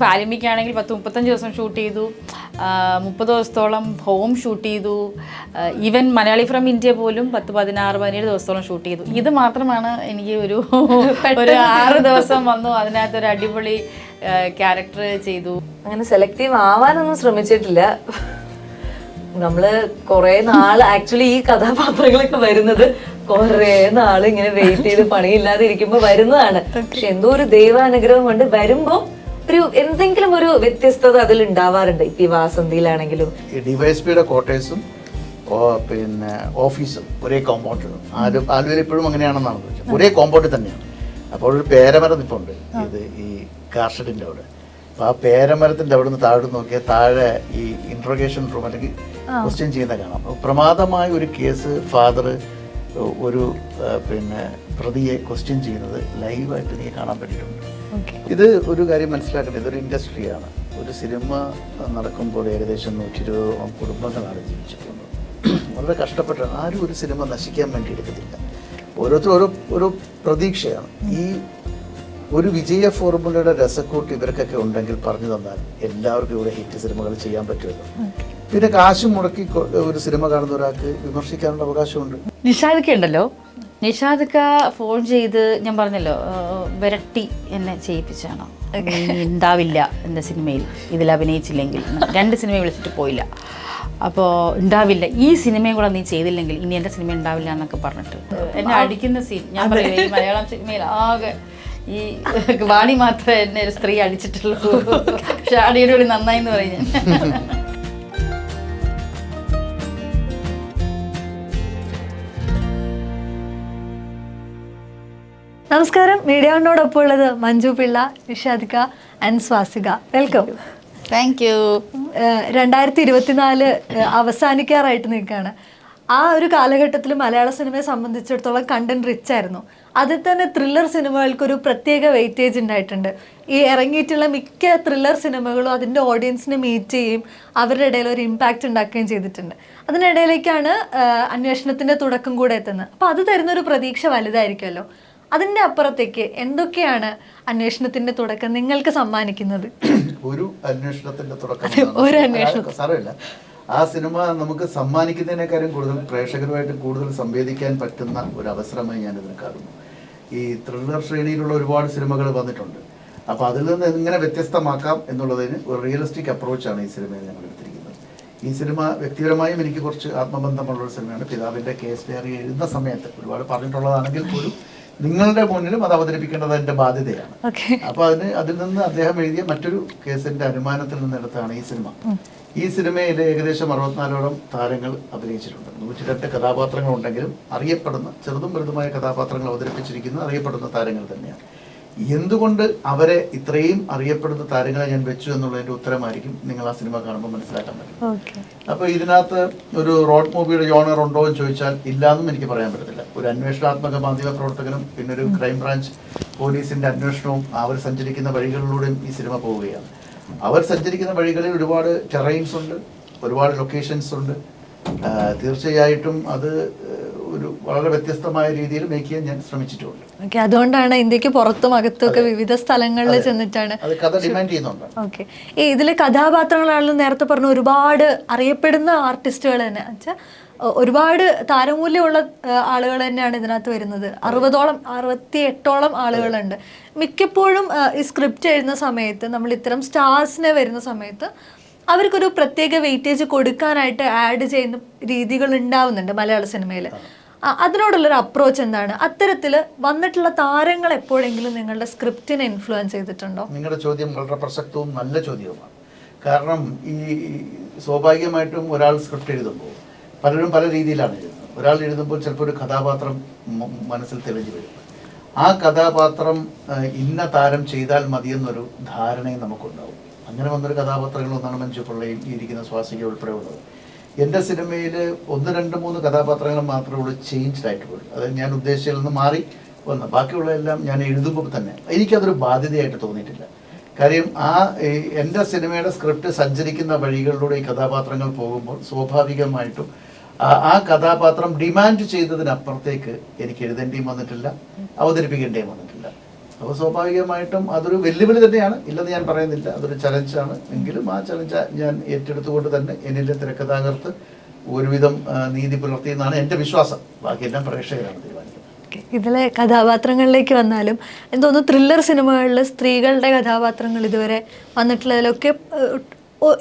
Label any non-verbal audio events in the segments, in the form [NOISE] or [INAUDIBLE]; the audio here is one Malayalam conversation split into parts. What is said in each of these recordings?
പാലിമിക്കാണെങ്കിൽ പത്ത് മുപ്പത്തഞ്ച് ദിവസം ഷൂട്ട് ചെയ്തു. മുപ്പത് ദിവസത്തോളം ഹോം ഷൂട്ട് ചെയ്തു. ഈവൻ മലയാളി ഫ്രം ഇന്ത്യ പോലും പത്ത് പതിനാറ് പതിനേഴ് ദിവസത്തോളം ഷൂട്ട് ചെയ്തു. ഇത് മാത്രമാണ് എനിക്ക് ഒരു [LAUGHS] ഒരു ആറ് ദിവസം വന്നു. അതിനകത്ത് ഒരു അടിപൊളി ക്യാരക്ടർ ചെയ്തു. അങ്ങനെ സെലക്റ്റീവ് ആവാനൊന്നും ശ്രമിച്ചിട്ടില്ല. നമ്മൾ കൊറേ നാൾ ആക്ച്വലി ഈ കഥാപാത്രങ്ങളൊക്കെ വരുന്നത് കൊറേ നാൾ ഇങ്ങനെ വെയിറ്റ് ചെയ്ത് പണിയില്ലാതെ ഇരിക്കുമ്പോ വരുന്നതാണ് പക്ഷെ എന്തോ ഒരു ദൈവാനുഗ്രഹം കൊണ്ട് വരുമ്പോ ഒരു എന്തെങ്കിലും ഒരു വ്യത്യസ്തത അതിൽ ഉണ്ടാവാറുണ്ട്? ഇപ്പൊ ഈ വാസന്തിയിലാണെങ്കിലും ഡിവൈഎസ്പിയുടെ ക്വാർട്ടേഴ്സും പിന്നെ ഓഫീസും ഒരേ കോമ്പൗണ്ടിലും. ആരും ആലുവയിൽ ഇപ്പോഴും അങ്ങനെയാണെന്നാണ് ചോദിച്ചത് ഒരേ കോമ്പൗണ്ടിൽ തന്നെയാണ്. അപ്പോൾ ഒരു പേരമരം നിപ്പുണ്ട് ഇത് ഈ കാർഷഡിന്റെ അവിടെ. അപ്പോൾ ആ പേരമരത്തിന്റെ അവിടെ നിന്ന് താഴെ നോക്കിയാൽ താഴെ ഈ ഇൻട്രോഗേഷൻ റൂം അല്ലെങ്കിൽ ക്വസ്റ്റ്യൻ ചെയ്യുന്ന കാണാം. പ്രമാദമായ ഒരു കേസ് ഫാദർ ഒരു പിന്നെ പ്രതിയെ ക്വസ്റ്റ്യൻ ചെയ്യുന്നത് ലൈവായിട്ട് എനിക്ക് കാണാൻ പറ്റിയിട്ടുണ്ട്. ഇത് ഒരു കാര്യം മനസ്സിലാക്കണം. ഇതൊരു ഇൻഡസ്ട്രിയാണ്. ഒരു സിനിമ നടക്കുമ്പോൾ ഏകദേശം നൂറ്റി ഇരുപത് കുടുംബങ്ങളാണ് ജീവിച്ചിട്ടുള്ളത്. വളരെ കഷ്ടപ്പെട്ട ആരും ഒരു സിനിമ നശിക്കാൻ വേണ്ടി എടുക്കത്തില്ല. ഓരോരുത്തരും ഓരോ ഓരോ പ്രതീക്ഷയാണ്. ഈ ഒരു വിജയ ഫോർമുലയുടെ രസക്കൂട്ട് ഇവർക്കൊക്കെ ഉണ്ടെങ്കിൽ പറഞ്ഞു തന്നാൽ എല്ലാവർക്കും ഇവിടെ ഹിറ്റ് സിനിമകൾ ചെയ്യാൻ പറ്റുമല്ലോ. പിന്നെ കാശ് മുടക്കി ഒരു സിനിമ കാണുന്ന ഒരാൾക്ക് വിമർശിക്കാനുള്ള അവകാശമുണ്ട്. നിഷാദിക്കുണ്ടല്ലോ നിഷാദക്ക ഫോൺ ചെയ്ത് ഞാൻ പറഞ്ഞല്ലോ വിരട്ടി എന്നെ ചെയ്യിപ്പിച്ചാണ്? ഉണ്ടാവില്ല എന്റെ സിനിമയിൽ. ഇതിൽ അഭിനയിച്ചില്ലെങ്കിൽ. രണ്ട് സിനിമ വിളിച്ചിട്ട് പോയില്ല. അപ്പോൾ ഉണ്ടാവില്ല. ഈ സിനിമയും കൂടെ നീ ചെയ്തില്ലെങ്കിൽ ഇനി എന്റെ സിനിമ ഉണ്ടാവില്ല എന്നൊക്കെ പറഞ്ഞിട്ട്. എന്നെ അടിക്കുന്ന സീൻ ഞാൻ പറയുന്നത് ഈ മലയാളം സിനിമയിൽ ആകെ ഈ വാണി മാത്രമേ എന്നെ ഒരു സ്ത്രീ അടിച്ചിട്ടുള്ളൂ. [LAUGHS] പക്ഷെ കൂടി നന്നായി എന്ന് പറയും ഞാൻ. [LAUGHS] നമസ്കാരം. മീഡിയാവിനോടൊപ്പം ഉള്ളത് Manju Pillai നിഷാദിക and Swasika. Welcome thank you രണ്ടായിരത്തി ഇരുപത്തിനാല് അവസാനിക്കാറായിട്ട് നിൽക്കുകയാണ് ആ ഒരു കാലഘട്ടത്തിൽ മലയാള സിനിമയെ സംബന്ധിച്ചിടത്തോളം കണ്ടന്റ് റിച്ച് ആയിരുന്നു. അതിൽ തന്നെ ത്രില്ലർ സിനിമകൾക്ക് ഒരു പ്രത്യേക വെയിറ്റേജ് ഉണ്ടായിട്ടുണ്ട്. ഈ ഇറങ്ങിയിട്ടുള്ള മിക്ക ത്രില്ലർ സിനിമകളും അതിന്റെ ഓഡിയൻസിനെ മീറ്റ് ചെയ്യും അവരുടെ ഇടയിൽ ഒരു ഇമ്പാക്റ്റ് ഉണ്ടാക്കുകയും ചെയ്തിട്ടുണ്ട്. അതിനിടയിലേക്കാണ് അന്വേഷണത്തിന്റെ തുടക്കം കൂടെ എത്തുന്നത്. അപ്പോൾ അത് തരുന്നൊരു പ്രതീക്ഷ വലുതായിരിക്കുമല്ലോ. അതിന്റെ അപ്പുറത്തേക്ക് എന്തൊക്കെയാണ് അന്വേഷണത്തിന്റെ തുടക്കം നിങ്ങൾക്ക് സമ്മാനിക്കുന്നത് ഒരു അന്വേഷണത്തിന്റെ തുടക്കം ഒരു. അന്വേഷണം. സാരമില്ല ആ സിനിമ നമുക്ക് സമ്മാനിക്കുന്നതിനേക്കാളും കൂടുതൽ പ്രേക്ഷകരുമായിട്ട് കൂടുതൽ സംവേദിക്കാൻ പറ്റുന്ന ഒരു അവസരമായി ഞാൻ ഇതിന് കാണുന്നു ഈ ത്രില്ലർ ശ്രേണിയിലുള്ള ഒരുപാട് സിനിമകൾ വന്നിട്ടുണ്ട് അപ്പോൾ അതിൽ നിന്ന് എങ്ങനെ വ്യത്യസ്തമാക്കാം എന്നുള്ളതിന് ഒരു റിയലിസ്റ്റിക് അപ്രോച്ചാണ് ഈ സിനിമയിൽ ഞങ്ങൾ എടുത്തിരിക്കുന്നത് ഈ സിനിമ വ്യക്തിപരമായും എനിക്ക് കുറച്ച് ആത്മബന്ധമുള്ള ഒരു സിനിമയാണ് പിതാവിന്റെ കേസ് ഡയറി എഴുതുന്ന സമയത്ത് ഒരുപാട് പറഞ്ഞിട്ടുള്ളതാണെങ്കിൽ പോലും നിങ്ങളുടെ മുന്നിലും അത് അവതരിപ്പിക്കേണ്ടത് എന്റെ ബാധ്യതയാണ്. അപ്പോൾ അപ്പൊ അതിന് അതിൽ നിന്ന് അദ്ദേഹം എഴുതിയ മറ്റൊരു കേസിന്റെ അനുമാനത്തിൽ നിന്നെടുത്താണ് ഈ സിനിമ. ഈ സിനിമയിൽ ഏകദേശം അറുപത്തിനാലോളം താരങ്ങൾ അഭിനയിച്ചിട്ടുണ്ട്. നൂറ്റി രണ്ട് കഥാപാത്രങ്ങൾ ഉണ്ടെങ്കിലും അറിയപ്പെടുന്ന ചെറുതും വലുതുമായ കഥാപാത്രങ്ങൾ അവതരിപ്പിച്ചിരിക്കുന്ന അറിയപ്പെടുന്ന താരങ്ങൾ തന്നെയാണ്. എന്തുകൊണ്ട് അവരെ ഇത്രയും അറിയപ്പെടുന്ന താരങ്ങളെ ഞാൻ വെച്ചു എന്നുള്ളതിന്റെ ഉത്തരമായിരിക്കും നിങ്ങൾ ആ സിനിമ കാണുമ്പോൾ മനസ്സിലാക്കാൻ പറ്റും അപ്പൊ അപ്പോൾ ഇതിനകത്ത് ഒരു റോഡ് മൂവിയുടെ ജോണർ ഉണ്ടോ എന്ന് ചോദിച്ചാൽ ഇല്ലാന്നും എനിക്ക് പറയാൻ പറ്റത്തില്ല. ഒരു അന്വേഷണാത്മക മാധ്യമ പ്രവർത്തകനും പിന്നെ ഒരു ക്രൈം ബ്രാഞ്ച് പോലീസിന്റെ അന്വേഷണവും അവർ സഞ്ചരിക്കുന്ന വഴികളിലൂടെയും ഈ സിനിമ പോവുകയാണ്. അവർ സഞ്ചരിക്കുന്ന വഴികളിൽ ഒരുപാട് ടെറൈൻസ് ഉണ്ട് ഒരുപാട് ലൊക്കേഷൻസ് ഉണ്ട്. തീർച്ചയായിട്ടും അത് ഒരു വളരെ വ്യത്യസ്തമായ രീതിയിൽ മേക്ക് ചെയ്യാൻ ഞാൻ ശ്രമിച്ചിട്ടുണ്ട്. ഓക്കെ അതുകൊണ്ടാണ് ഇന്ത്യയ്ക്ക് പുറത്തും അകത്തും ഒക്കെ വിവിധ സ്ഥലങ്ങളിൽ ചെന്നിട്ടാണ് അത് കഥ ഡിമാൻഡ് ചെയ്യുന്നുണ്ട്. ഓക്കെ ഈ ഇതിലെ കഥാപാത്രങ്ങളാണെങ്കിലും നേരത്തെ പറഞ്ഞ ഒരുപാട് അറിയപ്പെടുന്ന ആർട്ടിസ്റ്റുകൾ തന്നെ. വെച്ചാൽ ഒരുപാട് താരമൂല്യമുള്ള ആളുകൾ തന്നെയാണ് ഇതിനകത്ത് വരുന്നത്. അറുപതോളം അറുപത്തി എട്ടോളം ആളുകളുണ്ട് മിക്കപ്പോഴും ഈ സ്ക്രിപ്റ്റ് എഴുതുന്ന സമയത്ത് നമ്മൾ ഇത്തരം സ്റ്റാർസിനെ വരുന്ന സമയത്ത് അവർക്കൊരു പ്രത്യേക വെയിറ്റേജ് കൊടുക്കാനായിട്ട് ആഡ് ചെയ്യുന്ന രീതികൾ ഉണ്ടാവുന്നുണ്ട് മലയാള സിനിമയിൽ അതിനോടുള്ളൊരു അപ്രോച്ച് എന്താണ്? അത്തരത്തിൽ വന്നിട്ടുള്ള താരങ്ങൾ എപ്പോഴെങ്കിലും നിങ്ങളുടെ സ്ക്രിപ്റ്റിനെ ഇൻഫ്ലുവൻസ് ചെയ്തിട്ടുണ്ടോ? നിങ്ങളുടെ ചോദ്യം വളരെ പ്രസക്തവും നല്ല ചോദ്യവുമാണ്. കാരണം ഈ സ്വാഭാവികമായിട്ടും ഒരാൾ സ്ക്രിപ്റ്റ് എഴുതുമ്പോൾ പലരും പല രീതിയിലാണ് എഴുതുന്നത്. ഒരാൾ എഴുതുമ്പോൾ ചിലപ്പോൾ ഒരു കഥാപാത്രം മനസ്സിൽ തെളിഞ്ഞു വരും. ആ കഥാപാത്രം ഇന്ന താരം ചെയ്താൽ മതിയെന്നൊരു ധാരണയും നമുക്കുണ്ടാവും. അങ്ങനെ വന്നൊരു കഥാപാത്രങ്ങളൊന്നാണ് മഞ്ജു പിള്ളയും ഇരിക്കുന്ന സ്വാസിക ഉൾപ്പെടെ ഉള്ളത് എന്റെ സിനിമയിൽ ഒന്ന് രണ്ട് മൂന്ന് കഥാപാത്രങ്ങൾ മാത്രമേ ഉള്ളൂ ചേഞ്ച്ഡ് ആയിട്ടുള്ളൂ അത് ഞാൻ ഉദ്ദേശിച്ചതിൽ നിന്ന് മാറി വന്നു. ബാക്കിയുള്ളതെല്ലാം ഞാൻ എഴുതുമ്പോൾ തന്നെ. എനിക്കതൊരു ബാധ്യതയായിട്ട് തോന്നിയിട്ടില്ല. കാര്യം ആ എന്റെ സിനിമയുടെ സ്ക്രിപ്റ്റ് സഞ്ചരിക്കുന്ന വഴികളിലൂടെ ഈ കഥാപാത്രങ്ങൾ പോകുമ്പോൾ സ്വാഭാവികമായിട്ടും ആ കഥാപാത്രം ഡിമാൻഡ് ചെയ്തതിനപ്പുറത്തേക്ക് എനിക്ക് എഴുതേണ്ടിയും വന്നിട്ടില്ല അവതരിപ്പിക്കേണ്ടിയും വന്നിട്ടില്ല. അപ്പോൾ സ്വാഭാവികമായിട്ടും അതൊരു വെല്ലുവിളി തന്നെയാണ്. ഇല്ലെന്ന് ഞാൻ പറയുന്നില്ല. അതൊരു ചലഞ്ചാണ് എങ്കിലും ആ ചലഞ്ച് ഞാൻ ഏറ്റെടുത്തുകൊണ്ട് തന്നെ എന്നിലെ തിരക്കഥാകൃത്ത് ഒരുവിധം നീതി പുലർത്തി എന്നാണ് എന്റെ വിശ്വാസം. ബാക്കിയെല്ലാം പ്രേക്ഷകരാണ് തീരുമാനിക്കുന്നത്. ഇതിലെ കഥാപാത്രങ്ങളിലേക്ക് വന്നാലും എനിക്ക് ത്രില്ലർ സിനിമകളിൽ സ്ത്രീകളുടെ കഥാപാത്രങ്ങൾ ഇതുവരെ വന്നിട്ടുള്ളതിലൊക്കെ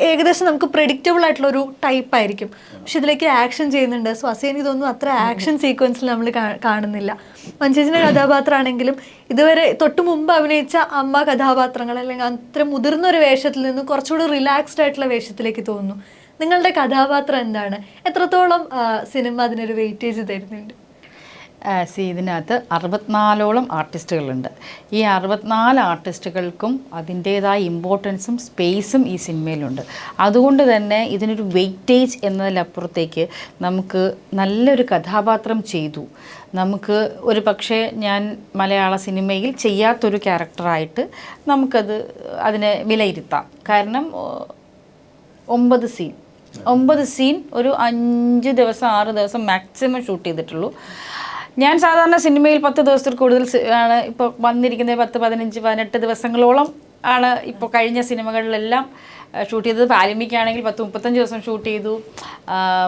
ഏകദേശം നമുക്ക് പ്രഡിക്റ്റബിൾ ആയിട്ടുള്ള ഒരു ടൈപ്പ് ആയിരിക്കും. പക്ഷെ ഇതിലേക്ക് ആക്ഷൻ ചെയ്യുന്നുണ്ട്. സോ അസേ എനിക്ക് തോന്നുന്നു അത്ര ആക്ഷൻ സീക്വൻസിൽ നമ്മൾ കാണുന്നില്ല. മഞ്ചേച്ചിന്റെ കഥാപാത്രമാണെങ്കിലും ഇതുവരെ തൊട്ട് മുമ്പ് അഭിനയിച്ച അമ്മ കഥാപാത്രങ്ങൾ അല്ലെങ്കിൽ അത്ര മുതിർന്ന ഒരു വേഷത്തിൽ നിന്ന് കുറച്ചുകൂടി റിലാക്സ്ഡ് ആയിട്ടുള്ള വേഷത്തിലേക്ക് തോന്നുന്നു. നിങ്ങളുടെ കഥാപാത്രം എന്താണ്? എത്രത്തോളം സിനിമ അതിനൊരു വെയിറ്റേജ് തരുന്നുണ്ട്? സി ഇതിനകത്ത് അറുപത്തിനാലോളം ആർട്ടിസ്റ്റുകളുണ്ട്. ഈ അറുപത്തിനാല് ആർട്ടിസ്റ്റുകൾക്കും അതിന്റേതായ ഇമ്പോർട്ടൻസും സ്പേസും ഈ സിനിമയിലുണ്ട്. അതുകൊണ്ട് തന്നെ ഇതിനൊരു വെയിറ്റേജ് എന്നതിലപ്പുറത്തേക്ക് നമുക്ക് നല്ലൊരു കഥാപാത്രം ചെയ്തു. നമുക്ക് ഒരു പക്ഷേ ഞാൻ മലയാള സിനിമയിൽ ചെയ്യാത്തൊരു ക്യാരക്ടറായിട്ട് നമുക്കത് അതിനെ വിലയിരുത്താം. കാരണം ഒമ്പത് സീൻ ഒമ്പത് സീൻ ഒരു അഞ്ച് ദിവസം ആറ് ദിവസം മാക്സിമം ഷൂട്ട് ചെയ്തിട്ടുള്ളൂ. ഞാൻ സാധാരണ സിനിമയിൽ പത്ത് ദിവസത്തിൽ കൂടുതൽ ആണ് ഇപ്പോൾ വന്നിരിക്കുന്നത് പത്ത് പതിനഞ്ച് പതിനെട്ട് ദിവസങ്ങളോളം ആണ് ഇപ്പോൾ കഴിഞ്ഞ സിനിമകളിലെല്ലാം ഷൂട്ട് ചെയ്തത്. പാലിമിക്കാണെങ്കിൽ പത്ത് മുപ്പത്തഞ്ച് ദിവസം ഷൂട്ട് ചെയ്തു.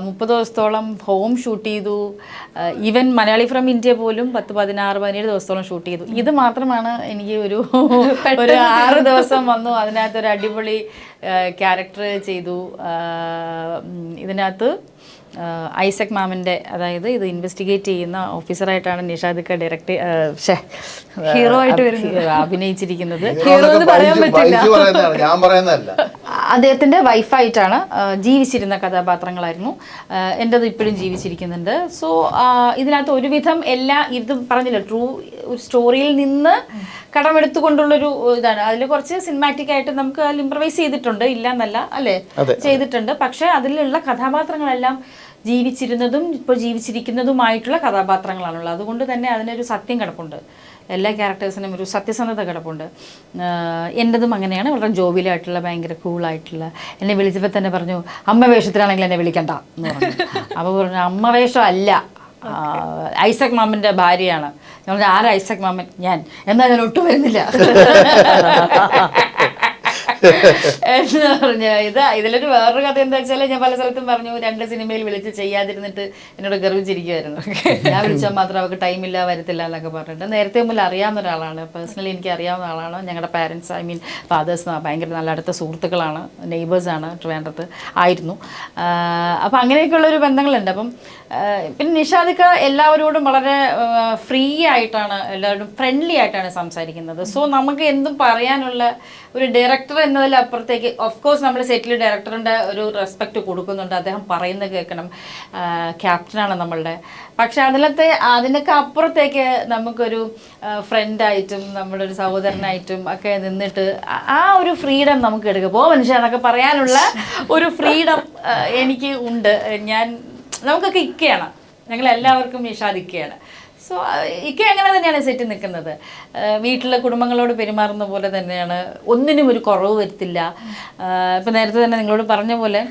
മുപ്പത് ദിവസത്തോളം ഹോം ഷൂട്ട് ചെയ്തു. ഈവൻ മലയാളി ഫ്രം ഇന്ത്യ പോലും പത്ത് പതിനാറ് പതിനേഴ് ദിവസത്തോളം ഷൂട്ട് ചെയ്തു. ഇത് മാത്രമാണ് എനിക്ക് ഒരു [LAUGHS] ഒരു ആറ് ദിവസം വന്നു. അതിനകത്ത് ഒരു അടിപൊളി ക്യാരക്ടർ ചെയ്തു. ഇതിനകത്ത് ഐസക് മാമിന്റെ അതായത് ഇത് ഇൻവെസ്റ്റിഗേറ്റ് ചെയ്യുന്ന ഓഫീസറായിട്ടാണ് നിഷാദിക്ക ഡയറക്റ്റ് ഹീറോ ആയിട്ട്. അഭിനയിച്ചിരിക്കുന്നത്. ഹീറോ എന്ന് പറയാൻ പറ്റില്ല. ഞാൻ പറയുന്നതല്ല. അദ്ദേഹത്തിന്റെ വൈഫായിട്ടാണ് ജീവിച്ചിരുന്ന കഥാപാത്രങ്ങളായിരുന്നു. എന്റെത് ഇപ്പോഴും ജീവിച്ചിരിക്കുന്നുണ്ട്. സോ ഇതിനകത്ത് ഒരുവിധം എല്ലാ ഇത് പറഞ്ഞില്ല ട്രൂ ഒരു സ്റ്റോറിയിൽ നിന്ന് കടമെടുത്തുകൊണ്ടുള്ളൊരു ഇതാണ്. അതിൽ കുറച്ച് സിനിമാറ്റിക് ആയിട്ട് നമുക്ക് അതിൽ ഇമ്പ്രവൈസ് ചെയ്തിട്ടുണ്ട്. ഇല്ല എന്നല്ല അല്ലേ ചെയ്തിട്ടുണ്ട്. പക്ഷേ അതിലുള്ള കഥാപാത്രങ്ങളെല്ലാം ജീവിച്ചിരുന്നതും ഇപ്പോൾ ജീവിച്ചിരിക്കുന്നതുമായിട്ടുള്ള കഥാപാത്രങ്ങളാണുള്ളത്. അതുകൊണ്ട് തന്നെ അതിനൊരു സത്യം കിടപ്പുണ്ട്. എല്ലാ ക്യാരക്ടേഴ്സിനും ഒരു സത്യസന്ധത കിടപ്പുണ്ട്. എന്റെതും അങ്ങനെയാണ്. വളരെ ജോബിലായിട്ടുള്ള ഭയങ്കര കൂളായിട്ടുള്ള. എന്നെ വിളിച്ചപ്പോൾ തന്നെ പറഞ്ഞു അമ്മ വേഷത്തിലാണെങ്കിൽ എന്നെ വിളിക്കണ്ട എന്ന് പറഞ്ഞു. അപ്പോൾ പറഞ്ഞു അമ്മ വേഷം അല്ല. ഐസക് മാമന്റെ ഭാര്യയാണ്. ഞാൻ ആരാ ഐസക് മാമൻ? ഞാൻ. എന്നാൽ ഞാൻ ഒട്ടും വരുന്നില്ല. എന്ന് പറഞ്ഞ. ഇത് ഇതിലൊരു വേറൊരു കഥ എന്താ വെച്ചാൽ ഞാൻ പല സ്ഥലത്തും പറഞ്ഞു രണ്ട് സിനിമയിൽ വിളിച്ച് ചെയ്യാതിരുന്നിട്ട് എന്നോട് ഗർവിച്ചിരിക്കുമായിരുന്നു ഞാൻ വിളിച്ചാൽ മാത്രം അവർക്ക് ടൈമില്ല വരത്തില്ല എന്നൊക്കെ പറഞ്ഞിട്ട്. നേരത്തെ മുമ്പിൽ അറിയാവുന്ന ഒരാളാണ്. പേഴ്സണലി എനിക്ക് അറിയാവുന്ന ആളാണ്. ഞങ്ങളുടെ പാരൻസ് ഐ മീൻ ഫാദേഴ്സ് ഭയങ്കര നല്ല അടുത്ത സുഹൃത്തുക്കളാണ് നെയ്ബേഴ്സാണ് ട്രിവാൻഡ്രത്ത് ആയിരുന്നു. അപ്പം അങ്ങനെയൊക്കെയുള്ളൊരു ബന്ധങ്ങളുണ്ട്. അപ്പം പിന്നെ നിഷാദിക്ക എല്ലാവരോടും വളരെ ഫ്രീ ആയിട്ടാണ് എല്ലാവരോടും ഫ്രണ്ട്ലി ആയിട്ടാണ് സംസാരിക്കുന്നത്. സോ നമുക്ക് എന്തും പറയാനുള്ള ഒരു ഡയറക്ടർ എന്നതിലപ്പുറത്തേക്ക് ഓഫ് കോഴ്സ് നമ്മൾ സെറ്റിൽ ഡയറക്ടറിന്റെ ഒരു റെസ്പെക്റ്റ് കൊടുക്കുന്നുണ്ട്. അദ്ദേഹം പറയുന്നത് കേൾക്കണം. ക്യാപ്റ്റനാണ് നമ്മളുടെ. പക്ഷേ അതിലത്തെ അതിനൊക്കെ അപ്പുറത്തേക്ക് നമുക്കൊരു ഫ്രണ്ടായിട്ടും നമ്മുടെ ഒരു സഹോദരനായിട്ടും ഒക്കെ നിന്നിട്ട് ആ- ഒരു ഫ്രീഡം നമുക്ക് എടുക്കുക പോ മനുഷ്യ എന്നൊക്കെ പറയാനുള്ള ഒരു ഫ്രീഡം എനിക്ക് ഉണ്ട്. ഞാൻ നമുക്കൊക്കെ ഇക്കയാണ്. ഞങ്ങൾ എല്ലാവർക്കും നിഷാദ് ഇക്കയാണ് സോ ഇക്ക അങ്ങനെ തന്നെയാണ് സെറ്റ് നിൽക്കുന്നത്. വീട്ടിലെ കുടുംബങ്ങളോട് പെരുമാറുന്ന പോലെ തന്നെയാണ്. ഒന്നിനും ഒരു കുറവ് വരുത്തില്ല. ഇപ്പം നേരത്തെ തന്നെ നിങ്ങളോട് പറഞ്ഞ പോലെ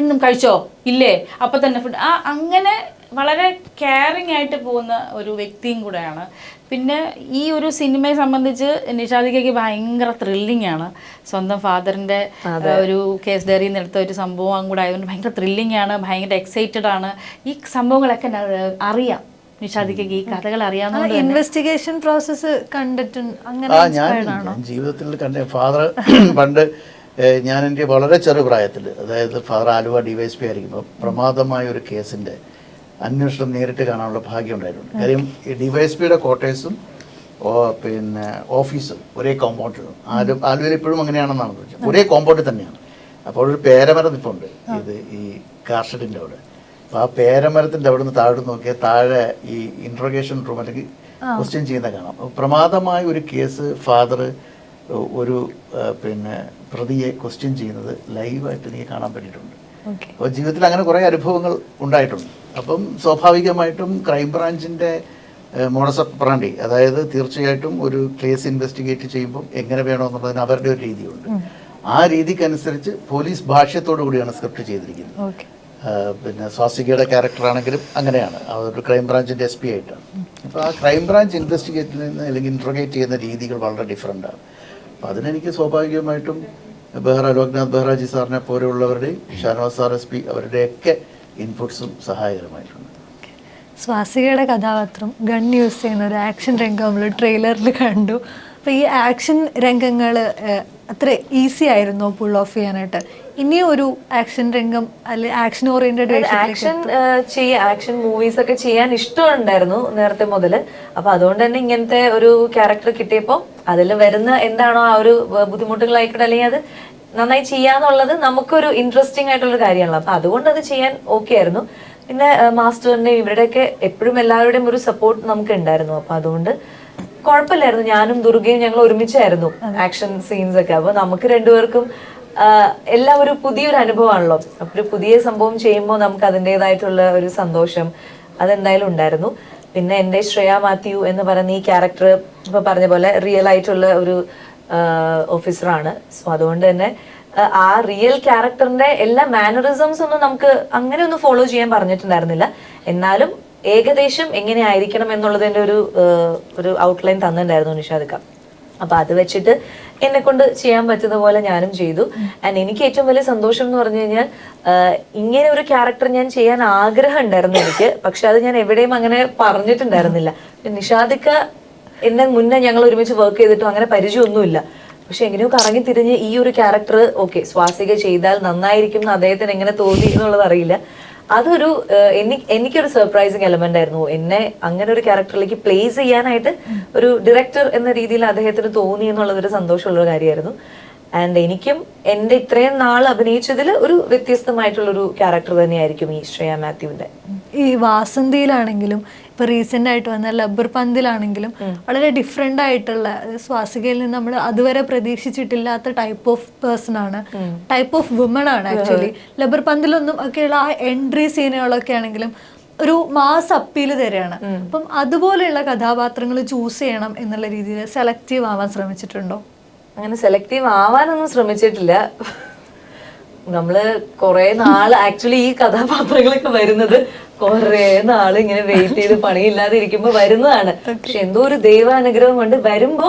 എന്നും കഴിച്ചോ? ഇല്ലേ? അപ്പം തന്നെ ഫുഡ് ആ അങ്ങനെ വളരെ കെയറിങ് ആയിട്ട് പോകുന്ന ഒരു വ്യക്തിയും കൂടെയാണ്. പിന്നെ ഈ ഒരു സിനിമയെ സംബന്ധിച്ച് നിഷാദിക്കയ്ക്ക് ഭയങ്കര ത്രില്ലിംഗ് ആണ്. സ്വന്തം ഫാദറിന്റെ ഒരു കേസ് ഡയറിയിൽ നിന്ന് എടുത്ത ഒരു സംഭവം കൂടെ ആയതുകൊണ്ട് ഭയങ്കര ത്രില്ലിംഗ് ആണ് ഭയങ്കര എക്സൈറ്റഡ് ആണ്. ഈ സംഭവങ്ങളൊക്കെ അറിയാം. നിഷാദിക്കയ്ക്ക് ഈ കഥകൾ അറിയാവുന്ന ഇൻവെസ്റ്റിഗേഷൻ പ്രോസസ്സ് കണ്ടിട്ട് അങ്ങനെ ഞാൻ inspired ആണോ? ഞാൻ ജീവിതത്തിൽ കണ്ട ഫാദർ [COUGHS] പണ്ട് ഞാൻ എന്റെ വളരെ ചെറുപ്രായത്തിൽ അതായത് father Aluva D Y S P ആയിരിക്കുമ്പോൾ പ്രമാദമായ ഒരു കേസിന്റെ അന്വേഷണം നേരിട്ട് കാണാനുള്ള ഭാഗ്യം ഉണ്ടായിട്ടുണ്ട്. കാര്യം ഈ ഡി വൈ എസ് പിയുടെ ക്വാർട്ടേഴ്സും പിന്നെ ഓഫീസും ഒരേ കോമ്പൗണ്ടിലും ആലു ആലുവയിൽ ഇപ്പോഴും അങ്ങനെയാണെന്നാണ് ചോദിച്ചത് ഒരേ കോമ്പൗണ്ടിൽ തന്നെയാണ്. അപ്പോൾ ഒരു പേരമരം ഉണ്ട് ഇത് ഈ കാർഷഡിന്റെ അവിടെ. അപ്പോൾ ആ പേരമരത്തിന്റെ അവിടെ നിന്ന് താഴെ നോക്കിയാൽ താഴെ ഈ ഇൻട്രോഗേഷൻ റൂം അല്ലെങ്കിൽ ക്വസ്റ്റ്യൻ ചെയ്യുന്ന കാണാം. പ്രമാദമായ ഒരു കേസ് ഫാദർ ഒരു പിന്നെ പ്രതിയെ ക്വസ്റ്റ്യൻ ചെയ്യുന്നത് ലൈവായിട്ട് എനിക്ക് കാണാൻ പറ്റിയിട്ടുണ്ട്. അപ്പോൾ ജീവിതത്തിൽ അങ്ങനെ കുറേ അനുഭവങ്ങൾ ഉണ്ടായിട്ടുണ്ട്. അപ്പം സ്വാഭാവികമായിട്ടും ക്രൈംബ്രാഞ്ചിന്റെ മോഡസ് പ്രാണ്ടി അതായത് തീർച്ചയായിട്ടും ഒരു കേസ് ഇൻവെസ്റ്റിഗേറ്റ് ചെയ്യുമ്പോൾ എങ്ങനെ വേണമെന്നുള്ളതിന് അവരുടെ ഒരു രീതിയുണ്ട്. ആ രീതിക്കനുസരിച്ച് പോലീസ് ഭാഷ്യത്തോടു കൂടിയാണ് സ്ക്രിപ്റ്റ് ചെയ്തിരിക്കുന്നത്. പിന്നെ സ്വാസികയുടെ ക്യാരക്ടറാണെങ്കിലും അങ്ങനെയാണ്. അതൊരു ക്രൈംബ്രാഞ്ചിന്റെ എസ് പി ആയിട്ടാണ്. അപ്പോൾ ആ ക്രൈം ബ്രാഞ്ച് ഇൻവെസ്റ്റിഗേറ്റ് ചെയ്യുന്ന അല്ലെങ്കിൽ ഇൻട്രോഗേറ്റ് ചെയ്യുന്ന രീതികൾ വളരെ ഡിഫറെന്റാണ് അപ്പോൾ അതിനെനിക്ക് സ്വാഭാവികമായിട്ടും ബെഹ്റ ലോക്നാഥ് ബെഹ്റാജി സാറിനെ പോലെയുള്ളവരുടെയും ഷാനവാസ് സാർ എസ് പി അവരുടെയൊക്കെ ഇൻപുട്സും സഹായകരമായിട്ടുണ്ട്. സ്വാസികയുടെ കഥാപാത്രം ഗൺ യൂസ് ചെയ്യുന്ന ഒരു ആക്ഷൻ രംഗം നമ്മൾ ട്രെയിലറിൽ കണ്ടു. അപ്പോൾ ഈ ആക്ഷൻ രംഗങ്ങൾ അത്ര ഈസി ആയിരുന്നു പുൾ ഓഫ് ചെയ്യാനായിട്ട്. ഇനിയും ഒരു ആക്ഷൻ രംഗം അല്ലെ ആക്ഷൻ ഓറിയന്റഡ് ആക്ഷൻ ചെയ്യാൻ ആക്ഷൻ മൂവീസ് ഒക്കെ ചെയ്യാൻ ഇഷ്ടമുണ്ടായിരുന്നു നേരത്തെ മുതൽ അപ്പൊ അതുകൊണ്ട് തന്നെ ഇങ്ങനത്തെ ഒരു ക്യാരക്ടർ കിട്ടിയപ്പോൾ അതിൽ വരുന്ന എന്താണോ ആ ഒരു ബുദ്ധിമുട്ടുകളായിക്കോട്ടെ അല്ലെങ്കിൽ അത് നന്നായി ചെയ്യാന്നുള്ളത് നമുക്കൊരു ഇൻട്രസ്റ്റിംഗ് ആയിട്ടുള്ള കാര്യമാണല്ലോ. അപ്പൊ അതുകൊണ്ട് അത് ചെയ്യാൻ ഓക്കെ ആയിരുന്നു. പിന്നെ മാസ്റ്ററിന്റെയും ഇവരുടെയൊക്കെ എപ്പോഴും എല്ലാവരുടെയും ഒരു സപ്പോർട്ട് നമുക്ക് ഉണ്ടായിരുന്നു. അപ്പൊ അതുകൊണ്ട് കുഴപ്പമില്ലായിരുന്നു. ഞാനും ദുർഗയും ഞങ്ങൾ ഒരുമിച്ചായിരുന്നു ആക്ഷൻ സീൻസ് ഒക്കെ. അപ്പൊ നമുക്ക് രണ്ടുപേർക്കും എല്ലാം ഒരു പുതിയൊരു അനുഭവമാണല്ലോ. അപ്പൊ ഒരു പുതിയ സംഭവം ചെയ്യുമ്പോൾ നമുക്ക് അതിന്റെതായിട്ടുള്ള ഒരു സന്തോഷം അതെന്തായാലും ഉണ്ടായിരുന്നു. പിന്നെ എന്റെ ശ്രേയ മാത്യു എന്ന് പറയുന്ന ഈ ക്യാരക്ടർ ഇപ്പൊ പറഞ്ഞ പോലെ റിയൽ ആയിട്ടുള്ള ഒരു ഓഫീസറാണ് സോ അതുകൊണ്ട് തന്നെ ആ റിയൽ ക്യാരക്ടറിന്റെ എല്ലാ മാനറിസംസ് ഒന്നും നമുക്ക് അങ്ങനെ ഒന്നും ഫോളോ ചെയ്യാൻ പറഞ്ഞിട്ടുണ്ടായിരുന്നില്ല. എന്നാലും ഏകദേശം എങ്ങനെ ആയിരിക്കണം എന്നുള്ളതിന്റെ ഒരു ഒരു ഔട്ട്ലൈൻ തന്നിട്ടുണ്ടായിരുന്നു നിഷാദിക്ക. അപ്പോൾ അത് വെച്ചിട്ട് എന്നെ കൊണ്ട് ചെയ്യാൻ പറ്റുന്ന പോലെ ഞാനും ചെയ്തു. ആൻഡ് എനിക്ക് ഏറ്റവും വലിയ സന്തോഷം എന്ന് പറഞ്ഞു കഴിഞ്ഞാൽ ഇങ്ങനെ ഒരു ക്യാരക്ടർ ഞാൻ ചെയ്യാൻ ആഗ്രഹം ഉണ്ടായിരുന്നു എനിക്ക്. പക്ഷെ അത് ഞാൻ എവിടെയും അങ്ങനെ പറഞ്ഞിട്ടുണ്ടായിരുന്നില്ല. നിഷാദിക്ക എന്നെ മുന്നേ ഞങ്ങൾ ഒരുമിച്ച് വർക്ക് ചെയ്തിട്ടും അങ്ങനെ പരിചയമൊന്നുമില്ല. പക്ഷെ എങ്ങനെയോ കറങ്ങി തിരിഞ്ഞ് ഈ ഒരു ക്യാരക്ടർ ഓക്കെ സ്വാസിക ചെയ്താൽ നന്നായിരിക്കും എന്ന് അദ്ദേഹത്തിന് എങ്ങനെ തോന്നി എന്നുള്ളത് അറിയില്ല. അതൊരു എനിക്ക് എനിക്കൊരു സർപ്രൈസിങ് എലമെന്റ് ആയിരുന്നു. എന്നെ അങ്ങനെ ഒരു ക്യാരക്ടറിലേക്ക് പ്ലേസ് ചെയ്യാനായിട്ട് ഒരു ഡയറക്ടർ എന്ന രീതിയിൽ അദ്ദേഹത്തിന് തോന്നി എന്നുള്ളത് ഒരു സന്തോഷമുള്ള കാര്യമായിരുന്നു. ആൻഡ് എനിക്കും എന്റെ ഇത്രയും നാൾ അഭിനയിച്ചതിൽ ഒരു വ്യത്യസ്തമായിട്ടുള്ള ഒരു ക്യാരക്ടർ തന്നെയായിരിക്കും ഈ ശ്രേയ മാത്യുവിന്റെ ഈ വാസന്തിയിലാണെങ്കിലും ഇപ്പൊ റീസെന്റ് ആയിട്ട് വന്ന ലബ്ബർ പന്തിലാണെങ്കിലും വളരെ ഡിഫറെന്റ് ആയിട്ടുള്ള സ്വാസികയിൽ നിന്ന് നമ്മൾ അതുവരെ പ്രതീക്ഷിച്ചിട്ടില്ലാത്ത ടൈപ്പ് ഓഫ് പേഴ്സൺ ആണ്. ടൈപ്പ് ഓഫ് വുമൺ ആണ് ആക്ച്വലി ലബ്ബർ പന്തിലൊന്നും ഒക്കെയുള്ള ആ എൻട്രി സീനുകളൊക്കെ ആണെങ്കിലും ഒരു മാസ് അപ്പീൽ തരാണ്. അപ്പം അതുപോലെയുള്ള കഥാപാത്രങ്ങൾ ചൂസ് ചെയ്യണം എന്നുള്ള രീതിയിൽ സെലക്റ്റീവ് ആവാൻ ശ്രമിച്ചിട്ടുണ്ടോ? അങ്ങനെ സെലക്റ്റീവ് ആവാനൊന്നും ശ്രമിച്ചിട്ടില്ല. നമ്മൾ കുറെ നാൾ ആക്ച്വലി ഈ കഥാപാത്രങ്ങളൊക്കെ വരുന്നത് കുറെ നാൾ ഇങ്ങനെ വെയിറ്റ് ചെയ്ത് പണിയില്ലാതെ ഇരിക്കുമ്പോ വരുന്നതാണ് പക്ഷെ എന്തോ ഒരു ദൈവാനുഗ്രഹം കൊണ്ട് വരുമ്പോ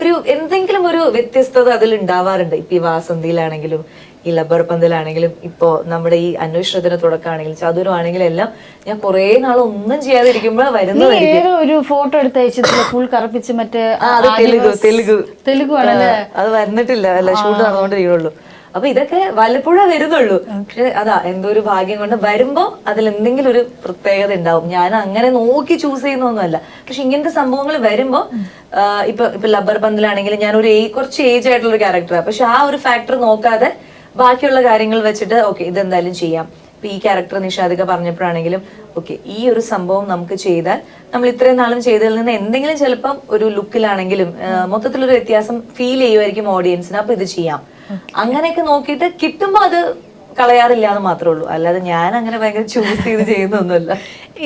ഒരു എന്തെങ്കിലും ഒരു വ്യത്യസ്തത അതിൽ ഉണ്ടാവാറുണ്ട് ഇപ്പൊ ഈ വാസന്തിയിലാണെങ്കിലും ഈ ലബർ പന്തലാണെങ്കിലും ഇപ്പോ നമ്മുടെ ഈ അന്വേഷണത്തിന് തുടക്കമാണെങ്കിലും ചതുരമാണെങ്കിലും എല്ലാം ഞാൻ കുറേ നാൾ ഒന്നും ചെയ്യാതെ വരുന്നത് ഒരു ഫോട്ടോ എടുത്ത് അയച്ചിട്ടില്ല ഫുൾ കറുപ്പിച്ച് മറ്റേ തെലുഗു തെലുഗു. തെലുഗു ആണല്ലേ? അത് വന്നിട്ടില്ല. അല്ല ഷൂട്ട് നടന്നുകൊണ്ടിരിക്കുള്ളൂ അപ്പൊ ഇതൊക്കെ വല്ലപ്പോഴേ വരുന്നുള്ളൂ. പക്ഷെ അതാ എന്തോ ഒരു ഭാഗ്യം കൊണ്ട് വരുമ്പോ അതിൽ എന്തെങ്കിലും ഒരു പ്രത്യേകത ഉണ്ടാവും. ഞാൻ അങ്ങനെ നോക്കി ചൂസ് ചെയ്യുന്നൊന്നുമല്ല. പക്ഷെ ഇങ്ങനത്തെ സംഭവങ്ങൾ വരുമ്പോ ഇപ്പൊ ഇപ്പൊ ലബ്ബർ പന്തിലാണെങ്കിലും ഞാൻ ഒരു കുറച്ച് ഏജ് ആയിട്ടുള്ള ഒരു ക്യാരക്ടറാണ് പക്ഷെ ആ ഒരു ഫാക്ടർ നോക്കാതെ ബാക്കിയുള്ള കാര്യങ്ങൾ വെച്ചിട്ട് ഓക്കെ ഇതെന്തായാലും ചെയ്യാം. ഇപ്പൊ ഈ ക്യാരക്ടർ നിഷാദിക പറഞ്ഞപ്പോഴാണെങ്കിലും ഓക്കെ ഈ ഒരു സംഭവം നമുക്ക് ചെയ്താൽ നമ്മൾ ഇത്രയും നാളും ചെയ്തതിൽ നിന്ന് എന്തെങ്കിലും ചിലപ്പം ഒരു ലുക്കിലാണെങ്കിലും മൊത്തത്തിലൊരു വ്യത്യാസം ഫീൽ ചെയ്യുമായിരിക്കും ഓഡിയൻസിന് അപ്പൊ ഇത് ചെയ്യാം. അങ്ങനെയൊക്കെ നോക്കിയിട്ട് കിട്ടുമ്പോ അത് കളയാറില്ല എന്ന് മാത്രമേ ഉള്ളൂ. അല്ലാതെ ഞാൻ അങ്ങനെ ഭയങ്കര ചൂസ് ചെയ്ത് ചെയ്യുന്നൊന്നുമല്ല.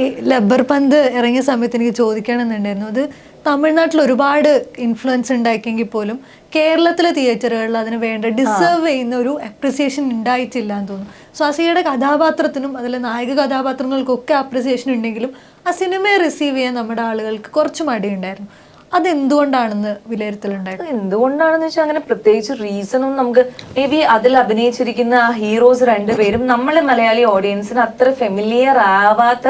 ഈ ലബ്ബർ പന്ത് ഇറങ്ങിയ സമയത്ത് എനിക്ക് ചോദിക്കണമെന്നുണ്ടായിരുന്നു അത് തമിഴ്നാട്ടിൽ ഒരുപാട് ഇൻഫ്ലുവൻസ് ഉണ്ടാക്കിയെങ്കിൽ പോലും കേരളത്തിലെ തിയേറ്ററുകളിൽ അതിന് വേണ്ട ഡിസേർവ് ചെയ്യുന്ന ഒരു അപ്രിസിയേഷൻ ഉണ്ടായിട്ടില്ല എന്ന് തോന്നുന്നു. സോ അസിയുടെ കഥാപാത്രത്തിനും അതിലെ നായക കഥാപാത്രങ്ങൾക്കൊക്കെ അപ്രിസിയേഷൻ ഉണ്ടെങ്കിലും ആ സിനിമയെ റിസീവ് ചെയ്യാൻ നമ്മുടെ ആളുകൾക്ക് കുറച്ച് മടിയുണ്ടായിരുന്നു. അതെന്തുകൊണ്ടാണെന്ന് വിലയിരുത്തലുണ്ടായിരുന്നു അത് എന്തുകൊണ്ടാണെന്ന് വെച്ചാൽ അങ്ങനെ പ്രത്യേകിച്ച് റീസൺ ഒന്നും നമുക്ക് മേ ബി അതിൽ അഭിനയിച്ചിരിക്കുന്ന ആ ഹീറോസ് രണ്ടുപേരും നമ്മളെ മലയാളി ഓഡിയൻസിന് അത്ര ഫെമിലിയർ ആവാത്ത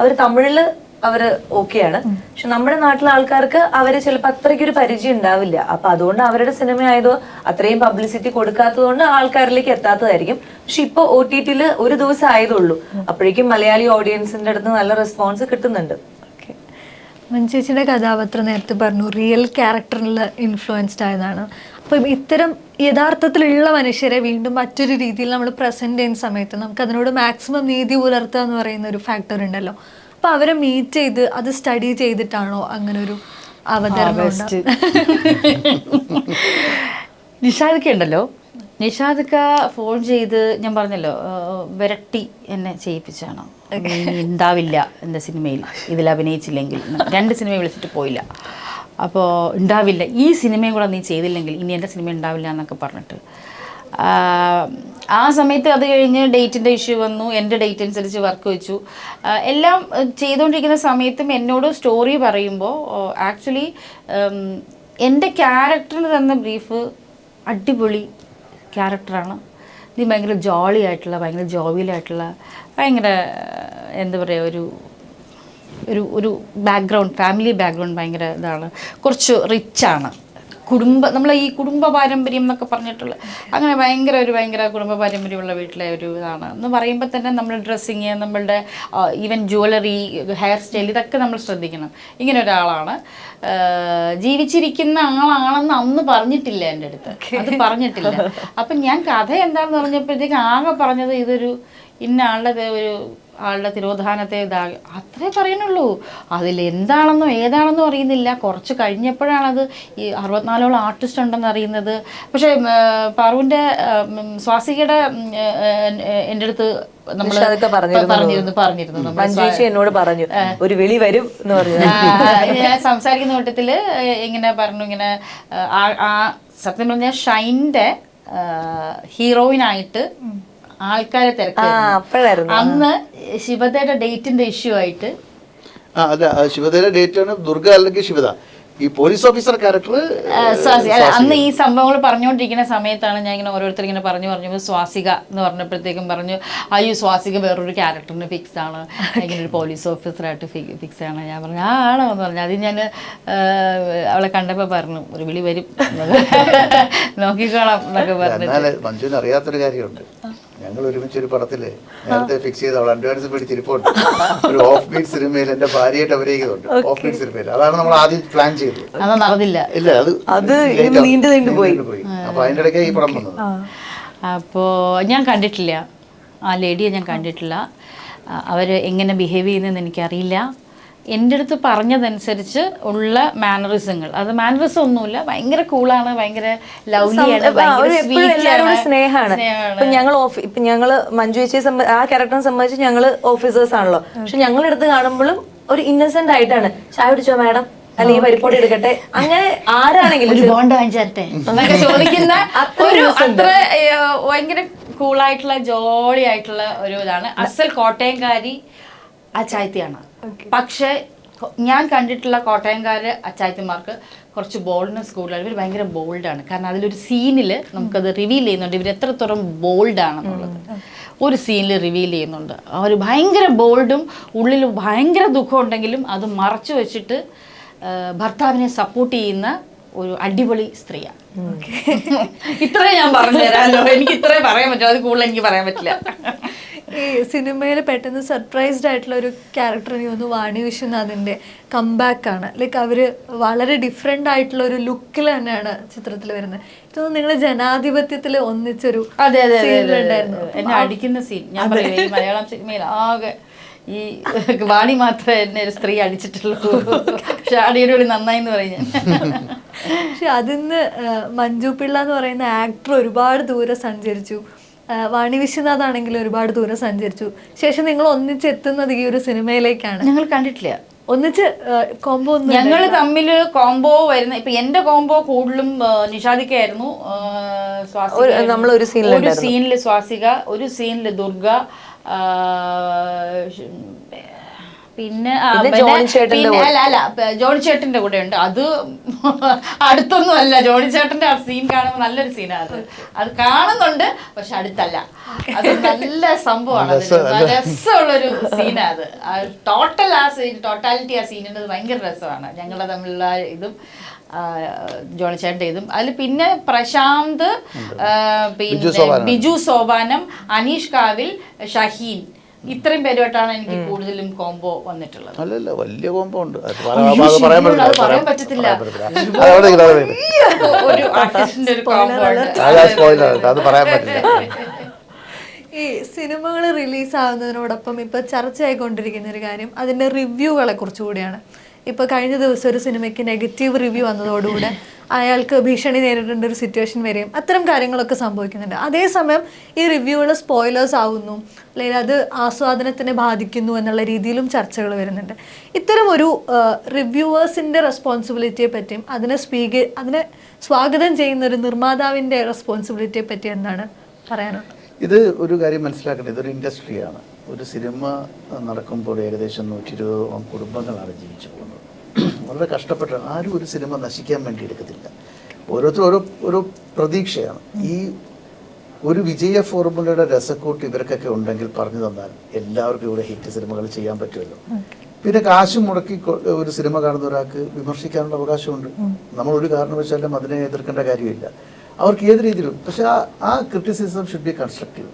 അവർ തമിഴിൽ അവർ ഓക്കെയാണ് പക്ഷെ നമ്മുടെ നാട്ടിലെ ആൾക്കാർക്ക് അവർ ചിലപ്പോൾ അത്രയ്ക്ക് ഒരു പരിചയം ഉണ്ടാവില്ല. അപ്പൊ അതുകൊണ്ട് അവരുടെ സിനിമ ആയതോ അത്രയും പബ്ലിസിറ്റി കൊടുക്കാത്തതുകൊണ്ട് ആൾക്കാരിലേക്ക് എത്താത്തതായിരിക്കും. പക്ഷെ ഇപ്പൊ ഒ ടി ടിയിൽ ഒരു ദിവസം ആയതുള്ളൂ അപ്പോഴേക്കും മലയാളി ഓഡിയൻസിന്റെ അടുത്ത് നല്ല റെസ്പോൺസ് കിട്ടുന്നുണ്ട്. മഞ്ചേച്ചിയുടെ കഥാപാത്രം നേരത്തെ പറഞ്ഞു റിയൽ ക്യാരക്ടറിൽ ഇൻഫ്ലുവൻസ്ഡ് ആയതാണ്. അപ്പം ഇത്തരം യഥാർത്ഥത്തിലുള്ള മനുഷ്യരെ വീണ്ടും മറ്റൊരു രീതിയിൽ നമ്മൾ പ്രസന്റ് ചെയ്യുന്ന സമയത്ത് നമുക്ക് അതിനോട് മാക്സിമം നീതി പുലർത്തുക എന്ന് പറയുന്ന ഒരു ഫാക്ടർ ഉണ്ടല്ലോ. അപ്പോൾ അവരെ മീറ്റ് ചെയ്ത് അത് സ്റ്റഡി ചെയ്തിട്ടാണോ അങ്ങനെ ഒരു അവതരണം ഉണ്ടാ- [LAUGHS] നിഷാദിക്ക ഫോൺ ചെയ്ത് ഞാൻ പറഞ്ഞല്ലോ വിരട്ടി എന്നെ ചെയ്യിപ്പിച്ചാണ്. ഉണ്ടാവില്ല എന്റെ സിനിമയിൽ. ഇതിൽ അഭിനയിച്ചില്ലെങ്കിൽ. രണ്ട് സിനിമ വിളിച്ചിട്ട് പോയില്ല. അപ്പോൾ ഉണ്ടാവില്ല ഈ സിനിമയും കൂടെ നീ ചെയ്തില്ലെങ്കിൽ ഇനി എന്റെ സിനിമ ഉണ്ടാവില്ല എന്നൊക്കെ പറഞ്ഞിട്ട്. ആ സമയത്ത് അത് കഴിഞ്ഞ് ഡേറ്റിന്റെ ഇഷ്യൂ വന്നു. എന്റെ ഡേറ്റ് അനുസരിച്ച് വർക്ക് വെച്ചു. എല്ലാം ചെയ്തുകൊണ്ടിരിക്കുന്ന സമയത്തും എന്നോട് സ്റ്റോറി പറയുമ്പോൾ ആക്ച്വലി എന്റെ ക്യാരക്ടറിന് തന്ന ബ്രീഫ് അടിപൊളി ക്യാരക്ടറാണ് നീ ഭയങ്കര ജോളി ആയിട്ടുള്ള ഭയങ്കര ജോവിയലായിട്ടുള്ള ഭയങ്കര എന്താ പറയുക ഒരു ഒരു ഒരു ബാക്ക്ഗ്രൗണ്ട് ഫാമിലി ബാക്ക്ഗ്രൗണ്ട് ഭയങ്കര ഇതാണ്. കുറച്ച് റിച്ചാണ് കുടുംബ നമ്മൾ ഈ കുടുംബ പാരമ്പര്യം എന്നൊക്കെ പറഞ്ഞിട്ടുള്ള അങ്ങനെ ഭയങ്കര ഒരു ഭയങ്കര കുടുംബ പാരമ്പര്യമുള്ള വീട്ടിലെ ഒരു ഇതാണ്. എന്ന് പറയുമ്പോൾ തന്നെ നമ്മൾ ഡ്രസ്സിങ് നമ്മളുടെ ഈവൻ ജുവലറി ഹെയർ സ്റ്റൈൽ ഇതൊക്കെ നമ്മൾ ശ്രദ്ധിക്കണം. ഇങ്ങനെ ഒരാളാണ്. ജീവിച്ചിരിക്കുന്ന ആളാണെന്ന് അന്ന് പറഞ്ഞിട്ടില്ല എന്റെ അടുത്ത്. അത് പറഞ്ഞിട്ടില്ല. അപ്പം ഞാൻ കഥ എന്താണെന്ന് പറഞ്ഞപ്പോഴത്തേക്ക് ആകെ പറഞ്ഞത് ഇതൊരു ഇന്ന ആളുടെ ഒരു ആളുടെ തിരോധാനത്തെ ഇതാ അത്രേ പറയണുള്ളൂ അതിൽ എന്താണെന്നോ ഏതാണെന്നോ അറിയുന്നില്ല. കുറച്ച് കഴിഞ്ഞപ്പോഴാണത് ഈ അറുപത്തിനാലോളം ആർട്ടിസ്റ്റ് ഉണ്ടെന്ന് അറിയുന്നത്. പക്ഷേ പാറുവിന്റെ സ്വാസികയുടെ എന്റെ അടുത്ത് നമ്മൾ പറഞ്ഞിരുന്നു. പറഞ്ഞിരുന്നു മഞ്ജുഷി എന്നോട് പറഞ്ഞു ഒരു വിളി വരും എന്ന് പറഞ്ഞു. ഞാൻ സംസാരിക്കുന്ന കൂട്ടത്തിൽ ഇങ്ങനെ പറഞ്ഞു ഇങ്ങനെ സത്യം പറഞ്ഞ ഷൈന്റെ ഹീറോയിനായിട്ട് ആൾക്കാരെ ആ തിരക്കായിരുന്നു അപ്പോഴായിരുന്നു. അന്ന് ശിവതയുടെ ഡേറ്റിന്റെ ഇഷ്യൂ ആയിട്ട് അതെ ശിവതയുടെ ഡേറ്റ് ആണ് ദുർഗ അല്ലെങ്കിൽ ശിവത ഈ പോലീസ് ഓഫീസർ ക്യാരക്ടർ അന്ന് ഈ സംഭവങ്ങൾ പറഞ്ഞുകൊണ്ടിരിക്കുന്ന സമയത്താണ് ഞാൻ ഇങ്ങനെ ഓരോരുത്തർ ഇങ്ങനെ പറഞ്ഞു പറഞ്ഞു സ്വാസിക എന്ന് പറഞ്ഞപ്പോഴത്തേക്കും പറഞ്ഞു അയ്യോ സ്വാസിക വേറൊരു ക്യാരക്ടറിന് ഫിക്സ് ആണ്. ഇങ്ങനെ ഒരു പോലീസ് ഓഫീസറായിട്ട് ഫിക്സ് ആണ്. ഞാൻ പറഞ്ഞു ആ ആണോ? എന്ന് പറഞ്ഞു. അത് ഞാൻ അവളെ കണ്ടപ്പോൾ പറഞ്ഞു ഒരു വിളി വരും. [LAUGHS] നോക്കിക്കോളാം എന്നൊക്കെ പറഞ്ഞു അറിയാത്തൊരു കാര്യമുണ്ട്. ഞങ്ങൾ ഒരുമിച്ചൊരു പടത്തിൽ നേരത്തെ ഫിക്സ് ചെയ്ത അവൾ അഡ്വാൻസ് പിടിച്ചിരിപ്പുണ്ട്. ഒരു ഓഫ് ബീറ്റ് സിനിമയിൽ എന്റെ ഭാര്യയായിട്ട് അഭിനയിക്കുന്നുണ്ട്. ഓഫ് ബീറ്റ് സിനിമയിൽ അതാണ് നമ്മൾ ആദ്യം പ്ലാൻ ചെയ്തത്. നടന്നില്ല. ഇല്ല അത്. നീണ്ടു പോയി. അപ്പൊ അതിന്റെ ഇടയ്ക്ക് ഈ പടം വന്നത്. അപ്പോ ഞാൻ കണ്ടിട്ടില്ല. ആ ലേഡിയെ ഞാൻ കണ്ടിട്ടില്ല. അവർ എങ്ങനെ ബിഹേവ് ചെയ്യുന്നതെന്ന് എനിക്കറിയില്ല. എന്റെ അടുത്ത് പറഞ്ഞതനുസരിച്ച് ഉള്ള മാനറിസങ്ങൾ അത് മാനറിസം ഒന്നുമില്ല. ഭയങ്കര കൂളാണ് ഭയങ്കര ലവ്ലിയാണ് സ്നേഹമാണ്. ഇപ്പൊ ഞങ്ങൾ ഇപ്പൊ ഞങ്ങൾ മഞ്ജു ചേച്ചിയെ ആ ക്യാരക്ടറിനെ സംബന്ധിച്ച് ഞങ്ങൾ ഓഫീസേഴ്സ് ആണല്ലോ. പക്ഷെ ഞങ്ങളുടെ അടുത്ത് കാണുമ്പോഴും ഒരു ഇന്നസെന്റ് ആയിട്ടാണ്. ചായ കുടിച്ചോ മാഡം അല്ലെങ്കിൽ പരിപ്പോടി എടുക്കട്ടെ? അങ്ങനെ ആരാണെങ്കിലും ഒരു ബോണ്ട് ചോദിക്കുന്ന [LAUGHS] ഒരു അത്ര ഭയങ്കര കൂളായിട്ടുള്ള ജോളി ആയിട്ടുള്ള ഒരു ഇതാണ്. അസൽ കോട്ടയംകാരി അച്ചായത്തിയാണ്. പക്ഷെ ഞാൻ കണ്ടിട്ടുള്ള കോട്ടയംകാര് അച്ചായത്തിമാർക്ക് കുറച്ച് ബോൾഡ്നെസ് കൂടുതലാണ്. ഇവർ ഭയങ്കര ബോൾഡാണ് കാരണം അതിലൊരു സീനിൽ നമുക്കത് റിവീൽ ചെയ്യുന്നുണ്ട്. ഇവർ എത്രത്തോളം ബോൾഡാണെന്നുള്ളത് ഒരു സീനിൽ റിവീൽ ചെയ്യുന്നുണ്ട്. അവർ ഭയങ്കര ബോൾഡും ഉള്ളിൽ ഭയങ്കര ദുഃഖം ഉണ്ടെങ്കിലും അത് മറച്ചു വെച്ചിട്ട് ഭർത്താവിനെ സപ്പോർട്ട് ചെയ്യുന്ന ഒരു അടിപൊളി സ്ത്രീയാണ്. [LAUGHS] ഇത്രേ ഞാൻ പറഞ്ഞു തരാമല്ലോ എനിക്ക് ഇത്രേ പറയാൻ പറ്റും അത് കൂടുതൽ എനിക്ക് പറയാൻ പറ്റില്ല. [LAUGHS] ഈ സിനിമയിൽ പെട്ടെന്ന് സർപ്രൈസ്ഡ് ആയിട്ടുള്ള ഒരു ക്യാരക്ടർ എനിക്ക് തോന്നുന്നു വാണി വിശ്വനാഥിന്റെ കംബാക്ക് ആണ്. ലൈക്ക് അവർ വളരെ ഡിഫറെന്റ് ആയിട്ടുള്ള ഒരു ലുക്കിൽ തന്നെയാണ് ചിത്രത്തിൽ വരുന്നത്. ഇതൊന്നും നിങ്ങൾ ജനാധിപത്യത്തിൽ ഒന്നിച്ചൊരു എന്നെ അടിക്കുന്ന സീൻ ഞാൻ പറയുന്നത് മലയാളം സിനിമയിൽ ആകെ ഈ [LAUGHS] വാണി മാത്രമേ എന്നെ ഒരു സ്ത്രീ അടിച്ചിട്ടുള്ളൂ. പക്ഷെ അടിയോടി നന്നായി എന്ന് പറയും ഞാൻ. പക്ഷെ അതിന്ന് മഞ്ജു പിള്ള എന്ന് പറയുന്ന ആക്ടർ ഒരുപാട് ദൂരെ സഞ്ചരിച്ചു. വാണി വിശ്വനാഥ് ആണെങ്കിലും ഒരുപാട് ദൂരം സഞ്ചരിച്ചു. ശേഷം നിങ്ങൾ ഒന്നിച്ചെത്തുന്നത് ഈ ഒരു സിനിമയിലേക്കാണ്. ഞങ്ങൾ കണ്ടിട്ടില്ല. ഒന്നിച്ച് കോംബോ ഞങ്ങൾ തമ്മിൽ കോംബോ വരുന്ന ഇപ്പൊ എന്റെ കോംബോ കൂടുതലും നിഷാദിക്കായിരുന്നു. സീനിൽ സ്വാസിക ഒരു- സീനിൽ സ്വാസിക ഒരു സീനിൽ ദുർഗ പിന്നെ അല്ല അല്ല ജോണി ചേട്ടന്റെ കൂടെ ഉണ്ട്. അത് അടുത്തൊന്നും അല്ല. ജോണി ചേട്ടന്റെ ആ സീൻ കാണുമ്പോൾ നല്ലൊരു സീനാണ് അത്. അത് കാണുന്നുണ്ട് പക്ഷെ അടുത്തല്ല. അത് നല്ല സംഭവമാണ് രസമുള്ളൊരു സീനാണ് അത്. ടോട്ടൽ ആ സീൻ ടോട്ടാലിറ്റി ആ സീനിന്റെ ഭയങ്കര രസമാണ്. ഞങ്ങളുടെ തമ്മിലുള്ള ഇതും ജോണി ചേട്ടന്റെ ഇതും. അതിൽ പിന്നെ പ്രശാന്ത് പിന്നെ ബിജു സോപാനം അനീഷ് കാവിൽ ഷഹീൻ. ഇത്രയും പേരുമായിട്ടാണ് എനിക്ക് കൂടുതലും കോംബോ വന്നിട്ടുള്ളത്. അല്ലല്ല വലിയ കോംബോ ഉണ്ട്. പറയാൻ പറ്റത്തില്ല. ഒരു ആർട്ടിസ്റ്റിന്റെ ഒരു കോംബോ അത് പറയാൻ പറ്റില്ല. ഈ സിനിമകൾ റിലീസ് ആവുന്നതിനോടൊപ്പം ഇപ്പൊ ചർച്ചയായിക്കൊണ്ടിരിക്കുന്ന ഒരു കാര്യം അതിന്റെ റിവ്യൂകളെ കുറിച്ചുകൂടിയാണ് ഇപ്പൊ കഴിഞ്ഞ ദിവസം ഒരു സിനിമയ്ക്ക് നെഗറ്റീവ് റിവ്യൂ വന്നതോടുകൂടെ അയാൾക്ക് ഭീഷണി നേരിടേണ്ട ഒരു സിറ്റുവേഷൻ വരെയും അത്തരം കാര്യങ്ങളൊക്കെ സംഭവിക്കുന്നുണ്ട്. അതേസമയം ഈ റിവ്യൂകൾ സ്പോയിലേഴ്സ് ആവുന്നു അല്ലെങ്കിൽ അത് ആസ്വാദനത്തിനെ ബാധിക്കുന്നു എന്നുള്ള രീതിയിലും ചർച്ചകൾ വരുന്നുണ്ട്. ഇത്തരം ഒരു റിവ്യൂവേഴ്സിന്റെ റെസ്പോൺസിബിലിറ്റിയെ പറ്റിയും അതിനെ സ്വീക അതിനെ സ്വാഗതം ചെയ്യുന്ന ഒരു നിർമ്മാതാവിന്റെ റെസ്പോൺസിബിലിറ്റിയെ പറ്റി എന്താണ് പറയാനുള്ളത്? ഇത് ഒരു കാര്യം മനസ്സിലാക്കണം ഇതൊരു ഇൻഡസ്ട്രിയാണ് ഒരു സിനിമ നടക്കുമ്പോൾ ഏകദേശം നൂറ്റി ഇരുപതോളം കുടുംബങ്ങളാണ് ജീവിച്ചു പോകുന്നത്. വളരെ കഷ്ടപ്പെട്ട ആരും ഒരു സിനിമ നശിക്കാൻ വേണ്ടി എടുക്കത്തില്ല. ഓരോരുത്തരും ഓരോ ഓരോ പ്രതീക്ഷയാണ്. ഈ ഒരു വിജയ ഫോർമുലയുടെ രസക്കൂട്ട് ഇവർക്കൊക്കെ ഉണ്ടെങ്കിൽ പറഞ്ഞു തന്നാൽ എല്ലാവർക്കും ഇവിടെ ഹിറ്റ് സിനിമകൾ ചെയ്യാൻ പറ്റുമല്ലോ. പിന്നെ കാശ് മുടക്കി ഒരു സിനിമ കാണുന്ന ഒരാൾക്ക് വിമർശിക്കാനുള്ള അവകാശമുണ്ട്. നമ്മൾ ഒരു കാരണവശാലും അതിനെ എതിർക്കേണ്ട കാര്യമില്ല. അവർക്ക് ഏത് രീതിയിലും പക്ഷെ ആ ആ ക്രിറ്റിസിസം ഷുഡ് ബി കൺസ്ട്രക്റ്റീവ്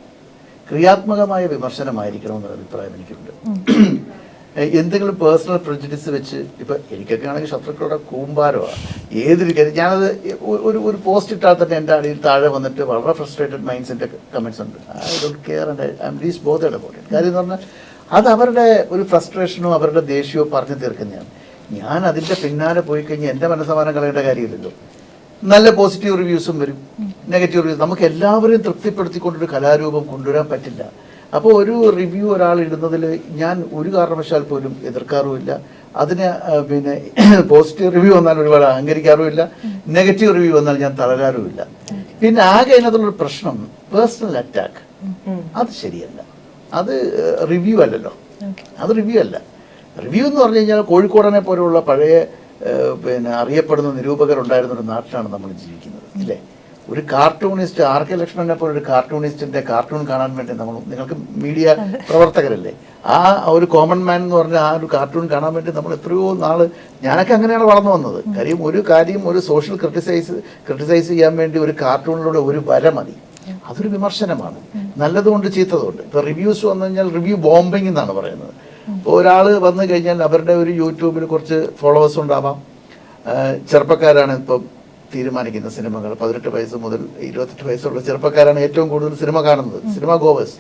ക്രിയാത്മകമായ വിമർശനമായിരിക്കണം എന്നൊരു അഭിപ്രായം എനിക്കുണ്ട്. [COUGHS] എന്തെങ്കിലും പേഴ്സണൽ പ്രജഡിസ് വെച്ച് ഇപ്പം എനിക്കൊക്കെ ആണെങ്കിൽ ശത്രുക്കളുടെ കൂമ്പാരമാണ്. ഏതൊരു കാര്യം ഞാനത് ഒരു ഒരു പോസ്റ്റ് ഇട്ടാൽ തന്നെ എന്റെ അടിയിൽ താഴെ വന്നിട്ട് വളരെ ഫ്രസ്ട്രേറ്റഡ് മൈൻഡ്സിന്റെ കമൻസ് ഉണ്ട്. I don't care and I am least ബോധയുടെ it കാര്യം എന്ന് പറഞ്ഞാൽ അത് അവരുടെ ഒരു ഫ്രസ്ട്രേഷനോ അവരുടെ ദേഷ്യമോ പറഞ്ഞു തീർക്കുന്നതാണ്. ഞാൻ അതിന്റെ പിന്നാലെ പോയി കഴിഞ്ഞാൽ എന്റെ മനസ്സമാനം കളയേണ്ട കാര്യമില്ലല്ലോ. നല്ല പോസിറ്റീവ് റിവ്യൂസും വരും. നെഗറ്റീവ് റിവ്യൂസ് നമുക്ക് എല്ലാവരെയും തൃപ്തിപ്പെടുത്തിക്കൊണ്ടൊരു കലാരൂപം കൊണ്ടുവരാൻ പറ്റില്ല. അപ്പോൾ ഒരു റിവ്യൂ ഒരാൾ ഇടുന്നതിൽ ഞാൻ ഒരു കാരണവശാൽ പോലും എതിർക്കാറുമില്ല. അതിന് പിന്നെ [COUGHS] പോസിറ്റീവ് റിവ്യൂ വന്നാൽ ഒരുപാട് അഹങ്കരിക്കാറുമില്ല. നെഗറ്റീവ് റിവ്യൂ വന്നാൽ ഞാൻ തളരാറുമില്ല. പിന്നെ ആകെ അതിനകത്തുള്ളൊരു പ്രശ്നം പേഴ്സണൽ അറ്റാക്ക് അത് ശരിയല്ല. അത് റിവ്യൂ അല്ലല്ലോ. അത് റിവ്യൂ അല്ല. റിവ്യൂ എന്ന് പറഞ്ഞു കഴിഞ്ഞാൽ കോഴിക്കോടനെ പോലെയുള്ള പഴയ പിന്നെ അറിയപ്പെടുന്ന നിരൂപകരുണ്ടായിരുന്ന ഒരു നാട്ടിലാണ് നമ്മൾ ജീവിക്കുന്നത്. ഇല്ലേ? ഒരു കാർട്ടൂണിസ്റ്റ് ആർ കെ ലക്ഷ്മണനെ പോലെ ഒരു കാർട്ടൂണിസ്റ്റിന്റെ കാർട്ടൂൺ കാണാൻ വേണ്ടി നമ്മൾ നിങ്ങൾക്ക് മീഡിയ പ്രവർത്തകരല്ലേ? ആ ഒരു കോമൺ മാൻ എന്ന് പറഞ്ഞ ആ ഒരു കാർട്ടൂൺ കാണാൻ വേണ്ടി നമ്മൾ എത്രയോ നാൾ ഞാനൊക്കെ അങ്ങനെയാണ് വളർന്നു വന്നത്. കാര്യം ഒരു കാര്യം ഒരു സോഷ്യൽ ക്രിട്ടിസൈസ് ക്രിട്ടിസൈസ് ചെയ്യാൻ വേണ്ടി ഒരു കാർട്ടൂണിലൂടെ ഒരു വര മതി. അതൊരു വിമർശനമാണ്. നല്ലതുകൊണ്ട് ചീത്തതുകൊണ്ട്. ഇപ്പൊ റിവ്യൂസ് വന്നു കഴിഞ്ഞാൽ റിവ്യൂ ബോംബിംഗ് എന്നാണ് പറയുന്നത്. ഇപ്പോൾ ഒരാൾ വന്നു കഴിഞ്ഞാൽ അവരുടെ ഒരു യൂട്യൂബിൽ കുറച്ച് ഫോളോവേഴ്സ് ഉണ്ടാവാം. ചെറുപ്പക്കാരാണ് ഇപ്പം തീരുമാനിക്കുന്ന സിനിമകൾ. പതിനെട്ട് വയസ്സ് മുതൽ ഇരുപത്തെട്ട് വയസ്സുള്ള ചെറുപ്പക്കാരാണ് ഏറ്റവും കൂടുതൽ സിനിമ കാണുന്നത്. Cinema goers.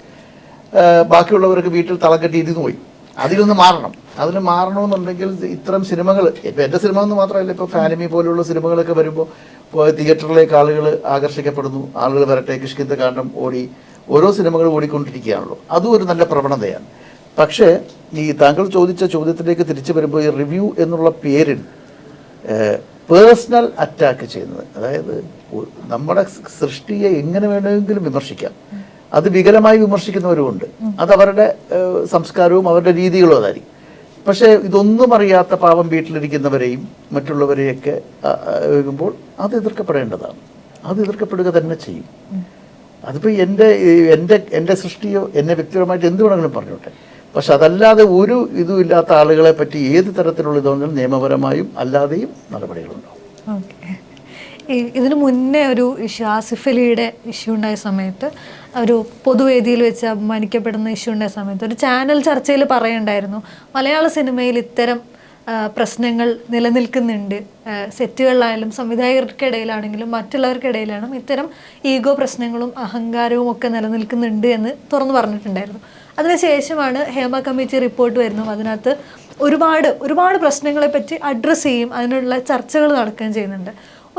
ബാക്കിയുള്ളവർക്ക് വീട്ടിൽ തളം കെട്ടി ഇരുന്ന് പോയി. അതിലൊന്ന് മാറണം. അതിൽ മാറണമെന്നുണ്ടെങ്കിൽ ഇത്തരം സിനിമകൾ ഇപ്പം എന്റെ സിനിമ എന്ന് മാത്രമല്ല ഇപ്പോൾ ഫാനിമി പോലുള്ള സിനിമകളൊക്കെ വരുമ്പോൾ തിയേറ്ററിലേക്ക് ആളുകൾ ആകർഷിക്കപ്പെടുന്നു. ആളുകൾ വരട്ടെ കിഷ്കിന്ത കാണണം ഓടി ഓരോ സിനിമകൾ ഓടിക്കൊണ്ടിരിക്കുകയാണല്ലോ. അതും ഒരു നല്ല പ്രവണതയാണ്. പക്ഷേ ഈ താങ്കൾ ചോദിച്ച ചോദ്യത്തിലേക്ക് തിരിച്ചു വരുമ്പോൾ ഈ റിവ്യൂ എന്നുള്ള പേരിൽ പേഴ്സണൽ അറ്റാക്ക് ചെയ്യുന്നത്. അതായത് നമ്മുടെ സൃഷ്ടിയെ എങ്ങനെ വേണമെങ്കിലും വിമർശിക്കാം. അത് വികലമായി വിമർശിക്കുന്നവരുമുണ്ട്. അത് അവരുടെ സംസ്കാരവും അവരുടെ രീതികളും അതായിരിക്കും. പക്ഷേ ഇതൊന്നും അറിയാത്ത പാവം വീട്ടിലിരിക്കുന്നവരെയും മറ്റുള്ളവരെയൊക്കെ വയ്ക്കുമ്പോൾ അത് എതിർക്കപ്പെടേണ്ടതാണ്. അത് എതിർക്കപ്പെടുക തന്നെ ചെയ്യും. അതിപ്പോൾ എന്റെ എന്റെ എന്റെ സൃഷ്ടിയോ എന്നെ വ്യക്തിപരമായിട്ട് എന്ത് വേണമെങ്കിലും പറഞ്ഞോട്ടെ. പക്ഷെ അതല്ലാതെ ഒരു ഇതും ഇല്ലാത്ത ആളുകളെ പറ്റി ഏത് തരത്തിലുള്ള ഇതാണെങ്കിലും നിയമപരമായും അല്ലാതെയും നടപടികളുണ്ടാവും. ഓക്കെ. ഇതിനു മുന്നേ ഒരു ഇഷ്യൂ ആസിഫ് അലിയുടെ ഇഷ്യൂ ഉണ്ടായ സമയത്ത് ഒരു പൊതുവേദിയിൽ വെച്ച് അപമാനിക്കപ്പെടുന്ന ഇഷ്യൂ ഉണ്ടായ സമയത്ത് ഒരു ചാനൽ ചർച്ചയിൽ പറയുണ്ടായിരുന്നു മലയാള സിനിമയിൽ ഇത്തരം പ്രശ്നങ്ങൾ നിലനിൽക്കുന്നുണ്ട്. സെറ്റുകളിലായാലും സംവിധായകർക്കിടയിലാണെങ്കിലും മറ്റുള്ളവർക്കിടയിലാണെങ്കിലും ഇത്തരം ഈഗോ പ്രശ്നങ്ങളും അഹങ്കാരവും ഒക്കെ നിലനിൽക്കുന്നുണ്ട് എന്ന് തുറന്നു പറഞ്ഞിട്ടുണ്ടായിരുന്നു. അതിനുശേഷമാണ് ഹേമ കമ്മിറ്റി റിപ്പോർട്ട് വരുന്നു. അതിനകത്ത് ഒരുപാട് ഒരുപാട് പ്രശ്നങ്ങളെ പറ്റി അഡ്രസ്സ് ചെയ്യും. അതിനുള്ള ചർച്ചകൾ നടക്കുകയും ചെയ്യുന്നുണ്ട്.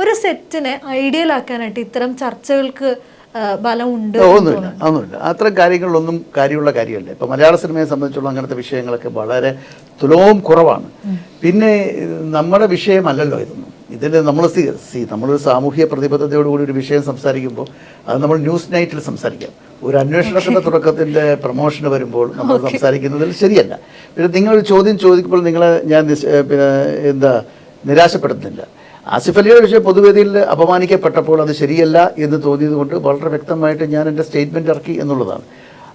ഒരു സെറ്റിനെ ഐഡിയൽ ആക്കാനായിട്ട് ഇത്തരം ചർച്ചകൾക്ക് ബലമുണ്ട് ഒന്നുമില്ല. ഒന്നുമില്ല. അത്തരം കാര്യങ്ങളിലൊന്നും കാര്യമുള്ള കാര്യമല്ല. ഇപ്പം മലയാള സിനിമയെ സംബന്ധിച്ചുള്ള അങ്ങനത്തെ വിഷയങ്ങളൊക്കെ വളരെ തുലവും കുറവാണ്. പിന്നെ നമ്മുടെ വിഷയമല്ലല്ലോ ഇതൊന്നും. ഇതിൽ നമ്മൾ സി സി നമ്മളൊരു സാമൂഹ്യ പ്രതിബദ്ധതയോടുകൂടി ഒരു വിഷയം സംസാരിക്കുമ്പോൾ അത് നമ്മൾ ന്യൂസ് നൈറ്റിൽ സംസാരിക്കാം. ഒരു അന്വേഷണത്തിന്റെ [LAUGHS] തുടക്കത്തിന്റെ പ്രൊമോഷന് വരുമ്പോൾ നമ്മൾ സംസാരിക്കുന്നതിൽ ശരിയല്ല. പിന്നെ നിങ്ങളൊരു ചോദ്യം ചോദിക്കുമ്പോൾ നിങ്ങളെ ഞാൻ പിന്നെ എന്താ നിരാശപ്പെടുത്തുന്നില്ല. ആസിഫ് അലിയുടെ വിഷയം പൊതുവേദിയിൽ അപമാനിക്കപ്പെട്ടപ്പോൾ അത് ശരിയല്ല എന്ന് തോന്നിയത് കൊണ്ട് വളരെ വ്യക്തമായിട്ട് ഞാൻ എന്റെ സ്റ്റേറ്റ്മെന്റ് ഇറക്കി എന്നുള്ളതാണ്.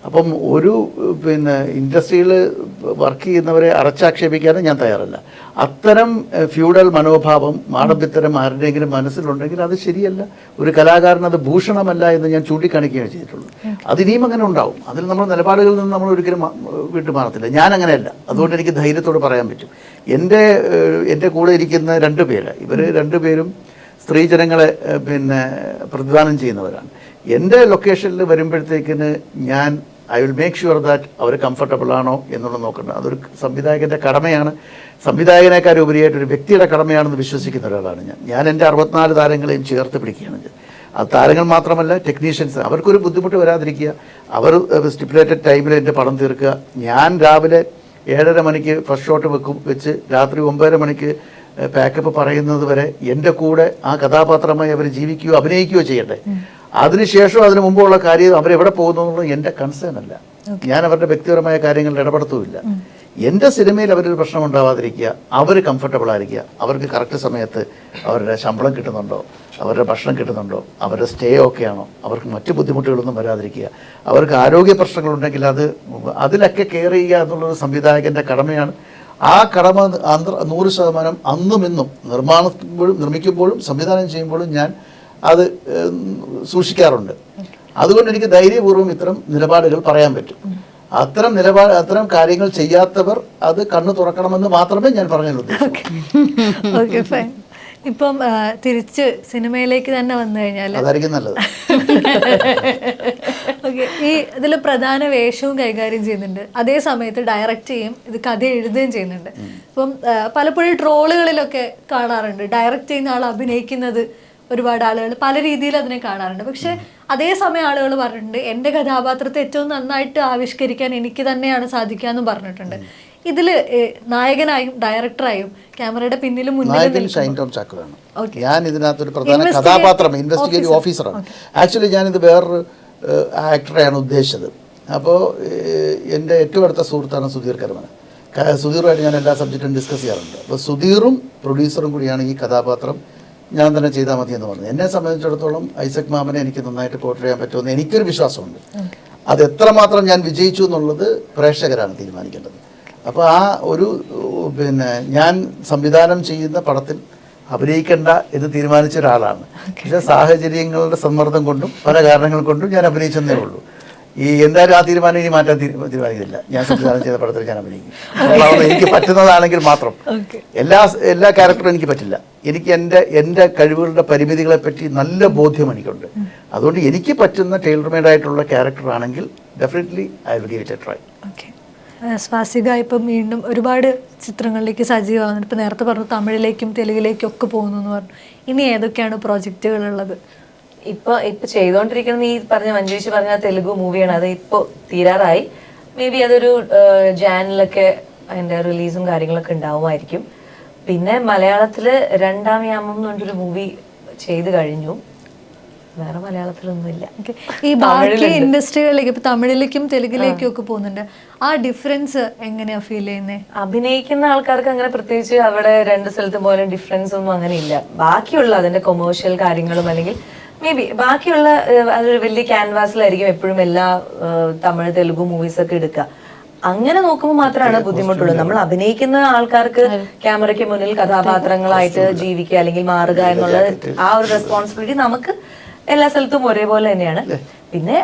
അപ്പം ഒരു പിന്നെ ഇൻഡസ്ട്രിയിൽ വർക്ക് ചെയ്യുന്നവരെ അടച്ചാക്ഷേപിക്കാനും ഞാൻ തയ്യാറല്ല. അത്തരം ഫ്യൂഡൽ മനോഭാവം മാടമ്പിത്തരം ആരുടെയെങ്കിലും മനസ്സിലുണ്ടെങ്കിൽ അത് ശരിയല്ല. ഒരു കലാകാരൻ അത് ഭൂഷണമല്ല എന്ന് ഞാൻ ചൂണ്ടിക്കാണിക്കുകയാണ് ചെയ്തിട്ടുള്ളത്. അതിനിയും അങ്ങനെ ഉണ്ടാവും. അതിൽ നമ്മൾ നിലപാടുകളിൽ നിന്ന് നമ്മൾ ഒരിക്കലും വിട്ടു മാറത്തില്ല ഞാൻ അങ്ങനെയല്ല. അതുകൊണ്ട് എനിക്ക് ധൈര്യത്തോട് പറയാൻ പറ്റും. എന്റെ എന്റെ കൂടെ ഇരിക്കുന്ന രണ്ട് പേര് ഇവർ രണ്ടുപേരും സ്ത്രീജനങ്ങളെ പിന്നെ പ്രതിദാനം ചെയ്യുന്നവരാണ്. എന്റെ ലൊക്കേഷനിൽ വരുമ്പോഴത്തേക്കിന് ഞാൻ I will make sure that our comfortable ആണോ എന്നുള്ളത് നോക്കണം അതൊരു സംവിധായകന്റെ കടമയാണ്. സംവിധായകനേക്കാൾ ഉപരിയായിട്ട് ഒരു വ്യക്തിയുടെ കടമയാണെന്ന് വിശ്വസിക്കുന്ന ഒരാളാണ് ഞാൻ. ഞാൻ എന്റെ അറുപത്തിനാല് താരങ്ങളെയും ചേർത്ത് പിടിക്കുകയാണ് ആ താരങ്ങൾ മാത്രമല്ല ടെക്നീഷ്യൻസ് അവർക്കൊരു ബുദ്ധിമുട്ട് വരാതിരിക്കുക. അവർ സ്റ്റിപ്പുലേറ്റഡ് ടൈമിൽ എന്റെ പടം തീർക്കുക. ഞാൻ രാവിലെ ഏഴര മണിക്ക് ഫസ്റ്റ് ഷോട്ട് വെക്കും വെച്ച് രാത്രി ഒമ്പതര മണിക്ക് പാക്കപ്പ് പറയുന്നത് വരെ എന്റെ കൂടെ ആ കഥാപാത്രമായി അവർ ജീവിക്കുകയോ അഭിനയിക്കുകയോ ചെയ്യട്ടെ. അതിനുശേഷം അതിനു മുമ്പുള്ള കാര്യം അവരെവിടെ പോകുന്നു എന്നുള്ളത് എന്റെ കൺസേൺ അല്ല. ഞാൻ അവരുടെ വ്യക്തിപരമായ കാര്യങ്ങളിൽ ഇടപെടുത്തുമില്ല. എന്റെ സിനിമയിൽ അവരൊരു പ്രശ്നം ഉണ്ടാവാതിരിക്കുക അവർ കംഫർട്ടബിൾ ആയിരിക്കുക. അവർക്ക് കറക്റ്റ് സമയത്ത് അവരുടെ ശമ്പളം കിട്ടുന്നുണ്ടോ അവരുടെ ഭക്ഷണം കിട്ടുന്നുണ്ടോ അവരുടെ സ്റ്റേ ഓക്കെ ആണോ അവർക്ക് മറ്റു ബുദ്ധിമുട്ടുകളൊന്നും വരാതിരിക്കുക. അവർക്ക് ആരോഗ്യ പ്രശ്നങ്ങളുണ്ടെങ്കിൽ അത് അതിലൊക്കെ കെയർ ചെയ്യുക എന്നുള്ളത് സംവിധായകന്റെ കടമയാണ്. ആ കടമ നൂറ് ശതമാനം അന്നും ഇന്നും നിർമ്മാണത്തിൽ നിർമ്മിക്കുമ്പോഴും സംവിധാനം ചെയ്യുമ്പോഴും ഞാൻ അത് സൂക്ഷിക്കാറുണ്ട്. അതുകൊണ്ട് എനിക്ക് ധൈര്യപൂർവം ഇത്തരം നിലപാടുകൾ പറയാൻ പറ്റും. അത്തരം നിലപാട് അത്തരം കാര്യങ്ങൾ ചെയ്യാത്തവർ അത് കണ്ണു തുറക്കണമെന്ന് മാത്രമേ ഞാൻ ഫൈൻ. ഇപ്പം തിരിച്ച് സിനിമയിലേക്ക് തന്നെ വന്നു കഴിഞ്ഞാൽ അതായിരിക്കും നല്ലത്. ഓക്കെ ഈ ഇതിൽ പ്രധാന വേഷവും കൈകാര്യം ചെയ്യുന്നുണ്ട്. അതേ സമയത്ത് ഡയറക്റ്റ് ചെയ്യും ഇത് കഥ എഴുതുകയും ചെയ്യുന്നുണ്ട്. ഇപ്പം പലപ്പോഴും ട്രോളുകളിലൊക്കെ കാണാറുണ്ട്. ഡയറക്റ്റ് ചെയ്യുന്ന ആൾ അഭിനയിക്കുന്നത് ഒരുപാട് ആളുകൾ പല രീതിയിൽ അതിനെ കാണാറുണ്ട്. പക്ഷെ അതേസമയം ആളുകൾ പറഞ്ഞിട്ടുണ്ട് എന്റെ കഥാപാത്രത്തെ ഏറ്റവും നന്നായിട്ട് ആവിഷ്കരിക്കാൻ എനിക്ക് തന്നെയാണ് സാധിക്കുക എന്നും പറഞ്ഞിട്ടുണ്ട്. ഇതിൽ നായകനായും ഡയറക്ടറായും ക്യാമറയുടെ പിന്നിലും മുന്നിലും ഞാൻ ഇതിനകത്തൊരു പ്രധാന കഥാപാത്രം ഇൻവെസ്റ്റിഗേറ്റീവ് ഓഫീസറാണ് ആക്ച്വലി ഞാനിത് വേറൊരു ആക്ടറെയാണ് ഉദ്ദേശിച്ചത്. അപ്പോൾ എന്റെ ഏറ്റവും അടുത്ത സുഹൃത്താണ് സുധീർ കരമന. സുധീറുമായിട്ട് ഞാൻ എല്ലാ സബ്ജക്റ്റും ഡിസ്കസ് ചെയ്യാറുണ്ട്. അപ്പോൾ സുധീറും പ്രൊഡ്യൂസറും കൂടിയാണ് ഈ കഥാപാത്രം. ഞാൻ തന്നെ ചെയ്താൽ മതി എന്ന് പറഞ്ഞു. എന്നെ സംബന്ധിച്ചിടത്തോളം ഐസക് മാമനെ എനിക്ക് നന്നായിട്ട് പോർട്ട് ചെയ്യാൻ പറ്റുമെന്ന് എനിക്കൊരു വിശ്വാസമുണ്ട്. അത് എത്രമാത്രം ഞാൻ വിജയിച്ചു എന്നുള്ളത് പ്രേക്ഷകരാണ് തീരുമാനിക്കേണ്ടത്. അപ്പോൾ ആ ഒരു പിന്നെ ഞാൻ സംവിധാനം ചെയ്യുന്ന പടത്തിൽ അഭിനയിക്കേണ്ട എന്ന് തീരുമാനിച്ച ഒരാളാണ്. പക്ഷേ സാഹചര്യങ്ങളുടെ സമ്മർദ്ദം കൊണ്ടും പല കാരണങ്ങൾ കൊണ്ടും ഞാൻ അഭിനയിച്ചെന്നേ ഉള്ളൂ. ഈ എന്തായാലും ആ തീരുമാനം? ഇനി മാറ്റാൻ തീരുമാനിക്കുന്നില്ല. തീരുമാനിക്കില്ല ഞാൻ സംവിധാനം ചെയ്ത പടത്തിൽ ഞാൻ അഭിനയിക്കും. എനിക്ക് പറ്റുന്നതാണെങ്കിൽ മാത്രം. എല്ലാ എല്ലാ ക്യാരക്ടറും എനിക്ക് പറ്റില്ല. എനിക്ക് എന്റെ എന്റെ കഴിവുകളുടെ പരിമിതികളെ പറ്റി നല്ല ബോധ്യം എനിക്കുണ്ട്. അതുകൊണ്ട് എനിക്ക് പറ്റുന്ന ടൈലർ മെയ്ഡ് ആയിട്ടുള്ള ക്യാരക്ടർ ആണെങ്കിൽ definitely I will give it a try okay. Swasika ഇപ്പം വീണ്ടും ഒരുപാട് ചിത്രങ്ങളിലേക്ക് സജീവമാകുന്നുണ്ട്. ഇപ്പം നേരത്തെ പറഞ്ഞു തമിഴിലേക്കും തെലുങ്കിലേക്കും ഒക്കെ പോകുന്നു എന്ന് പറഞ്ഞു. ഇനി ഏതൊക്കെയാണ് പ്രോജക്റ്റുകൾ ഉള്ളത്? ഇപ്പൊ ഇപ്പൊ ചെയ്തോണ്ടിരിക്കുന്ന ഈ പറഞ്ഞ മഞ്ജുഷി പറഞ്ഞ തെലുഗു മൂവിയാണ്. അത് ഇപ്പൊ തീരാറായി. മേ ബി അതൊരു ജാനിലൊക്കെ അതിന്റെ റിലീസും കാര്യങ്ങളൊക്കെ ഉണ്ടാവുമായിരിക്കും. പിന്നെ മലയാളത്തിൽ രണ്ടാം യാമം എന്ന് പറഞ്ഞൊരു മൂവി ചെയ്ത് കഴിഞ്ഞു. വേറെ മലയാളത്തിലൊന്നുമില്ല. ഈ ബാക്കി ഇൻഡസ്ട്രികളിലേക്ക് ഇപ്പൊ തമിഴിലേക്കും തെലുങ്കിലേക്കും ഒക്കെ പോകുന്നുണ്ട്. ആ ഡിഫറൻസ് എങ്ങനെയാ ഫീൽ ചെയ്യുന്നത് അഭിനയിക്കുന്ന ആൾക്കാർക്ക് അങ്ങനെ പ്രത്യേകിച്ച് അവിടെ രണ്ട് സ്ഥലത്തും പോലും ഡിഫറൻസ് ഒന്നും അങ്ങനെ ഇല്ല ബാക്കിയുള്ള അതിന്റെ കൊമേഴ്ഷ്യൽ കാര്യങ്ങളും അല്ലെങ്കിൽ മേ ബി ബാക്കിയുള്ള അതൊരു വലിയ ക്യാൻവാസിലായിരിക്കും എപ്പോഴും എല്ലാ തമിഴ് തെലുഗു മൂവീസ് ഒക്കെ എടുക്കുക. അങ്ങനെ നോക്കുമ്പോൾ മാത്രമാണ് ബുദ്ധിമുട്ടുള്ളത്. നമ്മൾ അഭിനയിക്കുന്ന ആൾക്കാർക്ക് ക്യാമറയ്ക്ക് മുന്നിൽ കഥാപാത്രങ്ങളായിട്ട് ജീവിക്കുക അല്ലെങ്കിൽ മാറുക എന്നുള്ള ആ ഒരു റെസ്പോൺസിബിലിറ്റി നമുക്ക് എല്ലാ സ്ഥലത്തും ഒരേപോലെ തന്നെയാണ്. പിന്നെ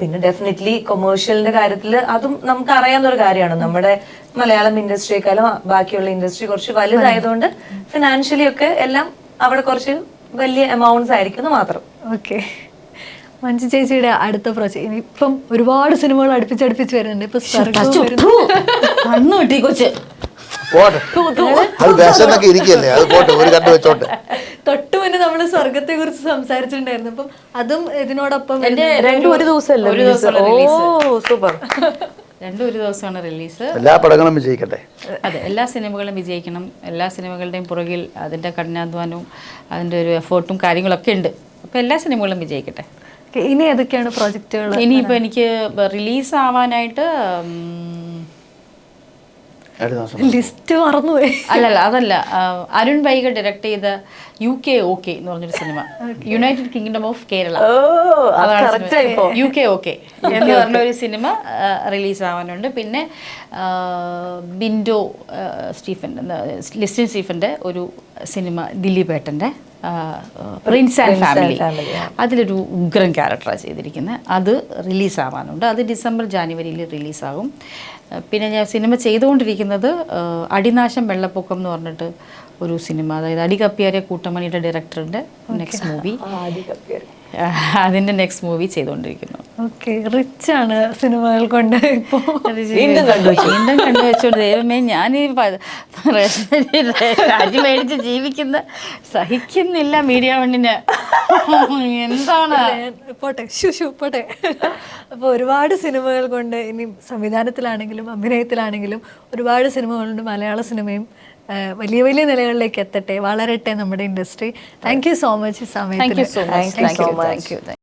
പിന്നെ ഡെഫിനറ്റ്ലി കൊമേഴ്ഷ്യലിന്റെ കാര്യത്തിൽ അതും നമുക്ക് അറിയാവുന്ന ഒരു കാര്യമാണ്. നമ്മുടെ മലയാളം ഇൻഡസ്ട്രിയെക്കാളും ബാക്കിയുള്ള ഇൻഡസ്ട്രി കുറച്ച് വലുതായതുകൊണ്ട് ഫിനാൻഷ്യലി ഒക്കെ എല്ലാം അവിടെ കുറച്ച് വലിയ എമൗണ്ട്സ് ആയിരിക്കും എന്ന് മാത്രം. ഓക്കെ മഞ്ജു ചേച്ചിയുടെ അടുത്ത പ്രോജക്ട് ഇപ്പം ഒരുപാട് സിനിമകൾ അടുപ്പിച്ചടുപ്പിച്ച് വരുന്നുണ്ട്. ഇപ്പൊ സ്വർഗവും വരുന്നു. കണ്ണു കിട്ടി കൊച്ച്. തൊട്ട് മുന്നേ നമ്മൾ സ്വർഗത്തെ കുറിച്ച് സംസാരിച്ചിട്ടുണ്ടായിരുന്നു. അപ്പം അതും ഇതിനോടൊപ്പം രണ്ടും ഒരു ഓ സൂപ്പർ രണ്ടും ഒരു ദിവസമാണ് റിലീസ്. എല്ലാ പടങ്ങളും വിജയിക്കട്ടെ. അതെ എല്ലാ സിനിമകളും വിജയിക്കണം. എല്ലാ സിനിമകളുടെയും പുറകിൽ അതിന്റെ കഠിനാധ്വാനവും അതിന്റെ ഒരു എഫേർട്ടും കാര്യങ്ങളൊക്കെ ഉണ്ട്. അപ്പോൾ എല്ലാ സിനിമകളും വിജയിക്കട്ടെ. ഇനി ഏതൊക്കെയാണ് പ്രോജക്റ്റുകൾ? ഇനിയിപ്പോൾ എനിക്ക് റിലീസ് ആവാനായിട്ട് ലിസ്റ്റ് മറന്നുപോയി. അല്ലല്ല അതല്ല അരുൺ വൈഗ ഡയറക്ട് ചെയ്ത യു കെ ഓക്കെ എന്ന് പറഞ്ഞൊരു cinema. United Kingdom of Kerala. U K okay എന്ന് പറഞ്ഞ ഒരു സിനിമ റിലീസ് ആവാനുണ്ട്. പിന്നെ ബിൻഡോ സ്റ്റീഫൻ ലിസ്റ്റിൻ സ്റ്റീഫന്റെ ഒരു സിനിമ ദിലീപ് ഏട്ടന്റെ പ്രിൻസ് ആൻഡ് ഫാമിലി. അതിലൊരു ഉഗ്രൻ ക്യാരക്ടറാണ് ചെയ്തിരിക്കുന്നത് അത് റിലീസ് ആവാനുണ്ട്. അത് ഡിസംബർ ജാനുവരിയിൽ റിലീസാകും പിന്നെ ഞാൻ സിനിമ ചെയ്തുകൊണ്ടിരിക്കുന്നത് അടിനാശം വെള്ളപ്പൊക്കം എന്ന് പറഞ്ഞിട്ട് ഒരു സിനിമ. അതായത് അടികപ്പിയാരെ കൂട്ടമണിയുടെ ഡയറക്ടറിന്റെ നെക്സ്റ്റ് മൂവി അതിന്റെ നെക്സ്റ്റ് മൂവി ചെയ്തുകൊണ്ടിരിക്കുന്നു. ഓക്കെ. റിച്ച് ആണ് സിനിമകൾ കൊണ്ട് ഇപ്പോ. വീണ്ടും കണ്ടുവച്ചു. വീണ്ടും കണ്ടുവച്ചോണ്ട് ദൈവമേ ഞാൻ ഈ [LAUGHS] രാജി മേടിച്ച് ജീവിക്കുന്ന സഹിക്കുന്നില്ല മീഡിയ വണ്ണിന്. എന്താണ്? പോട്ടെ. ശുശു പോട്ടെ. അപ്പോൾ ഒരുപാട് സിനിമകൾ കൊണ്ട് ഇനി സംവിധാനത്തിലാണെങ്കിലും അഭിനയത്തിലാണെങ്കിലും ഒരുപാട് സിനിമകളുണ്ട്. മലയാള സിനിമയും വലിയ വലിയ നിലകളിലേക്ക് എത്തട്ടെ. വളരട്ടെ നമ്മുടെ industry. Thank you so much ഈ